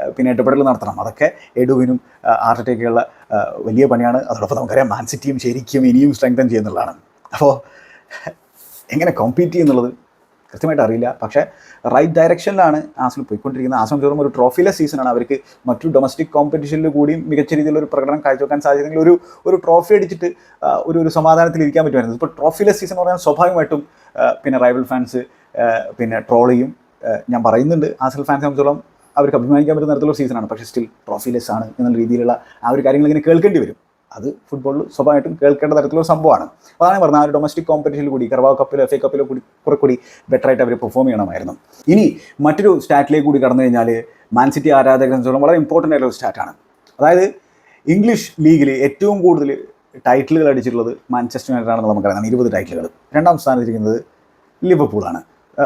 പിന്നെ ഇടപെടൽ നടത്തണം? അതൊക്കെ എഡുവിനും ആർട്ടേക്കുള്ള വലിയ പണിയാണ്. അതോടൊപ്പം നമുക്കറിയാം മാൻസിറ്റിയും ശരിക്കും ഇനിയും സ്ട്രെങ്തൻ ചെയ്യുന്നുള്ളതാണ്. അപ്പോൾ എങ്ങനെ കോമ്പീറ്റ് ചെയ്യുന്നുള്ളത് കൃത്യമായിട്ട് അറിയില്ല. പക്ഷേ റൈറ്റ് ഡയറക്ഷനിലാണ് ആസ്ലം പോയിക്കൊണ്ടിരിക്കുന്നത്. ആസ്ലം ചോറും ഒരു ട്രോഫിയിലെ സീസണാണ് അവർക്ക് മറ്റു ഡൊമസ്റ്റിക് കോമ്പറ്റീഷനിൽ കൂടിയും മികച്ച രീതിയിലുള്ള ഒരു പ്രകടനം കാഴ്ചവെക്കാൻ സാധിച്ചെങ്കിൽ ഒരു ഒരു ട്രോഫി അടിച്ചിട്ട് ഒരു ഒരു സമാധാനത്തിൽ ഇരിക്കാൻ പറ്റുമായിരുന്നു. ഇപ്പോൾ ട്രോഫിയിലെ സീസൺ എന്ന് പറഞ്ഞാൽ സ്വാഭാവികമായിട്ടും പിന്നെ റൈവൽ ഫാൻസ് പിന്നെ ട്രോൾ ചെയ്യും ഞാൻ പറയുന്നുണ്ട്. ആസൽ ഫാൻസ് സംബന്ധിച്ചോളം അവർക്ക് അഭിമാനിക്കാൻ പറ്റുന്ന തരത്തിലുള്ള സീസണാണ് പക്ഷേ സ്റ്റിൽ ട്രോഫിലെസ് ആണ് എന്നുള്ള രീതിയിലുള്ള ആ ഒരു കാര്യങ്ങൾ ഇങ്ങനെ കേൾക്കേണ്ടി വരും. അത് ഫുട്ബോളിൽ സ്വാഭാവികമായിട്ടും കേൾക്കേണ്ട തരത്തിലുള്ള സംഭവമാണ്. അതാണ് പറഞ്ഞത് ആ ഡൊമസ്റ്റിക് കോമ്പറ്റീഷനിൽ കൂടി കർവാ കപ്പിലോ എഫ് എ കപ്പിലോ കൂടി കുറെ കൂടി ബെറ്റർ ആയിട്ട് അവർ പെർഫോം ചെയ്യണമായിരുന്നു. ഇനി മറ്റൊരു സ്റ്റാറ്റിലേക്ക് കൂടി കടന്നു കഴിഞ്ഞാൽ മാൻ സിറ്റി ആരാധകരെ സംബന്ധിച്ചോളം വളരെ ഇമ്പോർട്ടന്റ് ആയിട്ടുള്ള സ്റ്റാറ്റാണ് അതായത് ഇംഗ്ലീഷ് ലീഗിൽ ഏറ്റവും കൂടുതൽ ടൈറ്റിലുകൾ അടിച്ചിട്ടുള്ളത് മാഞ്ചസ്റ്റർ യുണൈറ്റഡ് ആണെന്ന് നമുക്കറിയാം. ഇരുപത് ടൈറ്റിലുകൾ രണ്ടാം സ്ഥാനത്തിരിക്കുന്നത് ലിവർപൂളാണ്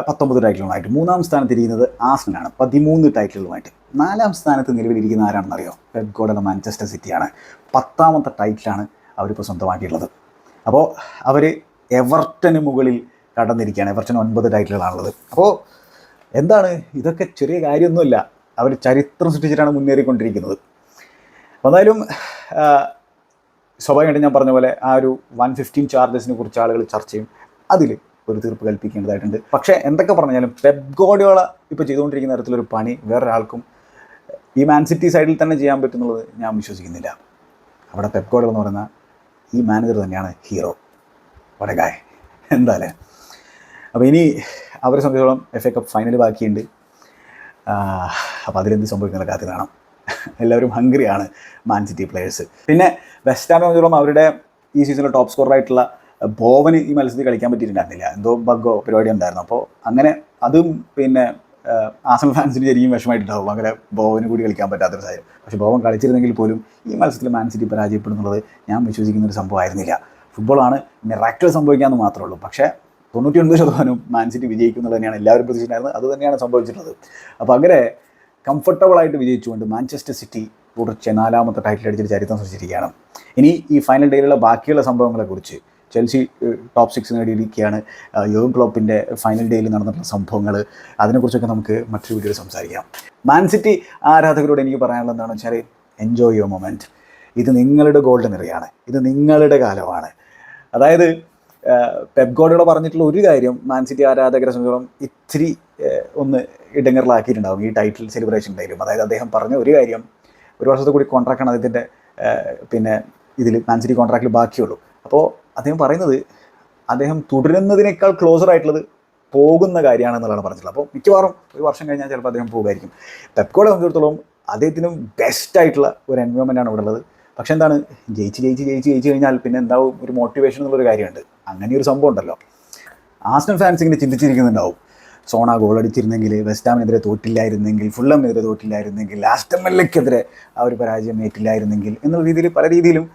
പത്തൊമ്പത് ടൈറ്റിലുമായിട്ട് മൂന്നാം സ്ഥാനത്തിരിക്കുന്നത് ആസ്നലാണ് പതിമൂന്ന് ടൈറ്റിലുമായിട്ട് നാലാം സ്ഥാനത്ത് നിലവിലിരിക്കുന്ന ആരാണെന്ന് അറിയോ പെപ് ഗോർഡൻ മാഞ്ചസ്റ്റർ സിറ്റിയാണ് പത്താമത്തെ ടൈറ്റിലാണ് അവരിപ്പോൾ സ്വന്തമാക്കിയിട്ടുള്ളത്. അപ്പോൾ അവർ എവർട്ടന് മുകളിൽ കടന്നിരിക്കുകയാണ്. എവർട്ടന് ഒൻപത് ടൈറ്റിലുകളാണുള്ളത് അപ്പോൾ എന്താണ്? ഇതൊക്കെ ചെറിയ കാര്യമൊന്നുമില്ല. അവർ ചരിത്രം സൃഷ്ടിച്ചിട്ടാണ് മുന്നേറിക്കൊണ്ടിരിക്കുന്നത്. എന്തായാലും സ്വാഭാവികമായിട്ടും ഞാൻ പറഞ്ഞ പോലെ ആ ഒരു വൺ ഫിഫ്റ്റീൻ ചാർജസിനെ കുറിച്ച് ആളുകൾ ചർച്ച ചെയ്യും. അതിൽ ഒരു തീർപ്പ് കൽപ്പിക്കേണ്ടതായിട്ടുണ്ട്. പക്ഷേ എന്തൊക്കെ പറഞ്ഞാലും പെപ് ഗോഡിയോള ഇപ്പോൾ ചെയ്തുകൊണ്ടിരിക്കുന്ന തരത്തിലൊരു പണി വേറൊരാൾക്കും ഈ മാൻ സിറ്റി സൈഡിൽ തന്നെ ചെയ്യാൻ പറ്റുന്നുള്ളത് ഞാൻ വിശ്വസിക്കുന്നില്ല. അവിടെ പെപ്കോഡർ എന്ന് പറയുന്ന ഈ മാനേജർ തന്നെയാണ് ഹീറോ വടകായ എന്തായാലേ അപ്പോൾ ഇനി അവരെ സംബന്ധിച്ചോളം എഫ് എ കപ്പ് ഫൈനൽ ബാക്കിയുണ്ട്. അപ്പോൾ അതിലെന്ത് സംഭവിക്കുന്ന കാത്തി കാണാം. എല്ലാവരും ഹംഗ്രിയാണ് മാൻ സിറ്റി പ്ലേയേഴ്സ് പിന്നെ വെസ്റ്റ് ഹാമിനെ സംബന്ധിച്ചോളം അവരുടെ ഈ സീസണിലെ ടോപ്പ് സ്കോറായിട്ടുള്ള ബോവന് ഈ മത്സരത്തിൽ കളിക്കാൻ പറ്റിയിട്ടുണ്ടായിരുന്നില്ല. എന്തോ ബഗ്ഗോ പരിപാടി ഉണ്ടായിരുന്നു. അപ്പോൾ അങ്ങനെ അതും പിന്നെ ആസൽ ഫാൻസിന് ശരിക്കും വിഷമായിട്ടുണ്ടാവും അങ്ങനെ ബോവന് കൂടി കളിക്കാൻ പറ്റാത്തൊരു സാഹചര്യം. പക്ഷേ ബോവൻ കളിച്ചിരുന്നെങ്കിൽ പോലും ഈ മത്സരത്തിൽ മാൻ സിറ്റി പരാജയപ്പെടുന്നുള്ളത് ഞാൻ വിശ്വസിക്കുന്ന ഒരു സംഭവമായിരുന്നില്ല ഫുട്ബോളാണ് മിറാക്കിൾ സംഭവിക്കാമെന്ന് മാത്രമേ ഉള്ളൂ. പക്ഷേ തൊണ്ണൂറ്റി ഒൻപത് ശതമാനവും മാൻ സിറ്റി വിജയിക്കുന്നത് തന്നെയാണ് എല്ലാവരും പ്രതീക്ഷിച്ചിട്ടുണ്ടായിരുന്നത്. അത് തന്നെയാണ് സംഭവിച്ചിട്ടുള്ളത്. അപ്പോൾ അങ്ങനെ കംഫർട്ടബിളായിട്ട് വിജയിച്ചുകൊണ്ട് മാഞ്ചസ്റ്റർ സിറ്റി തുടർച്ച നാലാമത്തെ ടൈറ്റിൽ അടിച്ചിട്ട് ചരിത്രം സൃഷ്ടിച്ചിരിക്കുകയാണ്. ഇനി ഈ ഫൈനൽ ഡേയിലുള്ള ബാക്കിയുള്ള സംഭവങ്ങളെക്കുറിച്ച് ചെൽസി ടോപ്പ് സിക്സ് നേടിയിരിക്കുകയാണ് യോഗം ക്ലോപ്പിന്റെ ഫൈനൽ ഡേയിൽ നടന്നിട്ടുള്ള സംഭവങ്ങൾ അതിനെക്കുറിച്ചൊക്കെ നമുക്ക് മറ്റൊരു വീഡിയോയിൽ സംസാരിക്കാം. മാൻ സിറ്റി ആരാധകരോട് എനിക്ക് പറയാനുള്ളത് എന്താണെന്ന് വെച്ചാൽ എൻജോയ് യുവർ മൊമെന്റ് ഇത് നിങ്ങളുടെ ഗോൾഡൻ എറിയാണ് ഇത് നിങ്ങളുടെ കാലമാണ്. അതായത് പെപ് ഗോഡോടെ പറഞ്ഞിട്ടുള്ള ഒരു കാര്യം മാൻ സിറ്റി ആരാധകരെ സംബന്ധിച്ചോളം ഇത്തിരി ഒന്ന് ഇടങ്ങറിലാക്കിയിട്ടുണ്ടാകും ഈ ടൈറ്റിൽ സെലിബ്രേഷൻ ഡേയിലും അതായത് അദ്ദേഹം പറഞ്ഞ ഒരു കാര്യം ഒരു വർഷത്തെ കൂടി കോൺട്രാക്റ്റാണ് അദ്ദേഹത്തിന്റെ പിന്നെ ഇതിൽ മാൻ സിറ്റി കോൺട്രാക്റ്റിൽ ബാക്കിയുള്ളൂ. അപ്പോൾ അദ്ദേഹം പറയുന്നത് അദ്ദേഹം തുടരുന്നതിനേക്കാൾ ക്ലോസർ ആയിട്ടുള്ളത് പോകുന്ന കാര്യമാണെന്നുള്ളതാണ് പറഞ്ഞിട്ടുള്ളത്. അപ്പോൾ മിക്കവാറും ഒരു വർഷം കഴിഞ്ഞാൽ ചിലപ്പോൾ അദ്ദേഹം പോകുമായിരിക്കും. പെപ്കോടെ സംബന്ധിച്ചിടത്തോളം അദ്ദേഹത്തിന് ബെസ്റ്റ് ആയിട്ടുള്ള ഒരു എൻവയോൺമെന്റ് ആണ് ഇവിടെ ഉള്ളത് പക്ഷെ എന്താണ്? ജയിച്ച് ജയിച്ച് ജയിച്ച് ജയിച്ച് കഴിഞ്ഞാൽ പിന്നെ എന്താവും? ഒരു മോട്ടിവേഷൻ എന്നുള്ളൊരു കാര്യമുണ്ട്. അങ്ങനെ ഒരു സംഭവം ഉണ്ടല്ലോ. ആസ്റ്റൻ ഫാൻസ് ഇങ്ങനെ ചിന്തിച്ചിരിക്കുന്നുണ്ടാവും. സോണ ഗോൾ അടിച്ചിരുന്നെങ്കിൽ വെസ്റ്റാമിനെതിരെ തോറ്റില്ലായിരുന്നെങ്കിൽ ഫുള്ളമിനെതിരെ തോറ്റില്ലായിരുന്നെങ്കിൽ എക്കെതിരെ ആ ഒരു പരാജയം ഏറ്റില്ലായിരുന്നെങ്കിൽ എന്നുള്ള രീതിയിൽ പല രീതിയിലും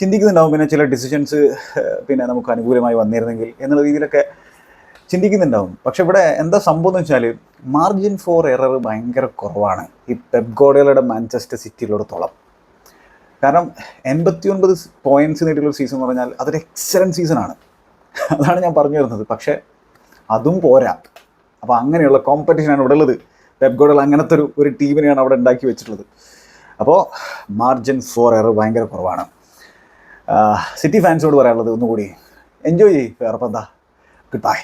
ചിന്തിക്കുന്നുണ്ടാവും പിന്നെ ചില ഡിസിഷൻസ് പിന്നെ നമുക്ക് അനുകൂലമായി വന്നിരുന്നെങ്കിൽ എന്നുള്ള രീതിയിലൊക്കെ ചിന്തിക്കുന്നുണ്ടാവും. പക്ഷെ ഇവിടെ എന്താ സംഭവം എന്ന് വെച്ചാൽ മാർജിൻ ഫോർ എറർ ഭയങ്കര കുറവാണ് ഈ പെപ് ഗോഡയുടെ മാഞ്ചസ്റ്റർ സിറ്റിയിലോടത്തോളം കാരണം എൺപത്തി ഒൻപത് പോയിന്റ്സ് നേടിയുള്ള സീസൺ എന്ന് പറഞ്ഞാൽ അതൊരു എക്സലന്റ് സീസണാണ് അതാണ് ഞാൻ പറഞ്ഞു വരുന്നത്. പക്ഷേ അതും പോരാ. അപ്പോൾ അങ്ങനെയുള്ള കോമ്പറ്റീഷനാണ് ഇവിടെ ഉള്ളത്. പെപ് ഗോഡൽ അങ്ങനത്തെ ഒരു ഒരു ടീമിനെയാണ് അവിടെ ഉണ്ടാക്കി വെച്ചിട്ടുള്ളത്. അപ്പോൾ മാർജിൻ ഫോർ എറർ ഭയങ്കര കുറവാണ്. സിറ്റി ഫാൻസോട് പറയാനുള്ളത് ഒന്നുകൂടി. എൻജോയ് ചെയ്യ് വേറെ എന്താ? Good bye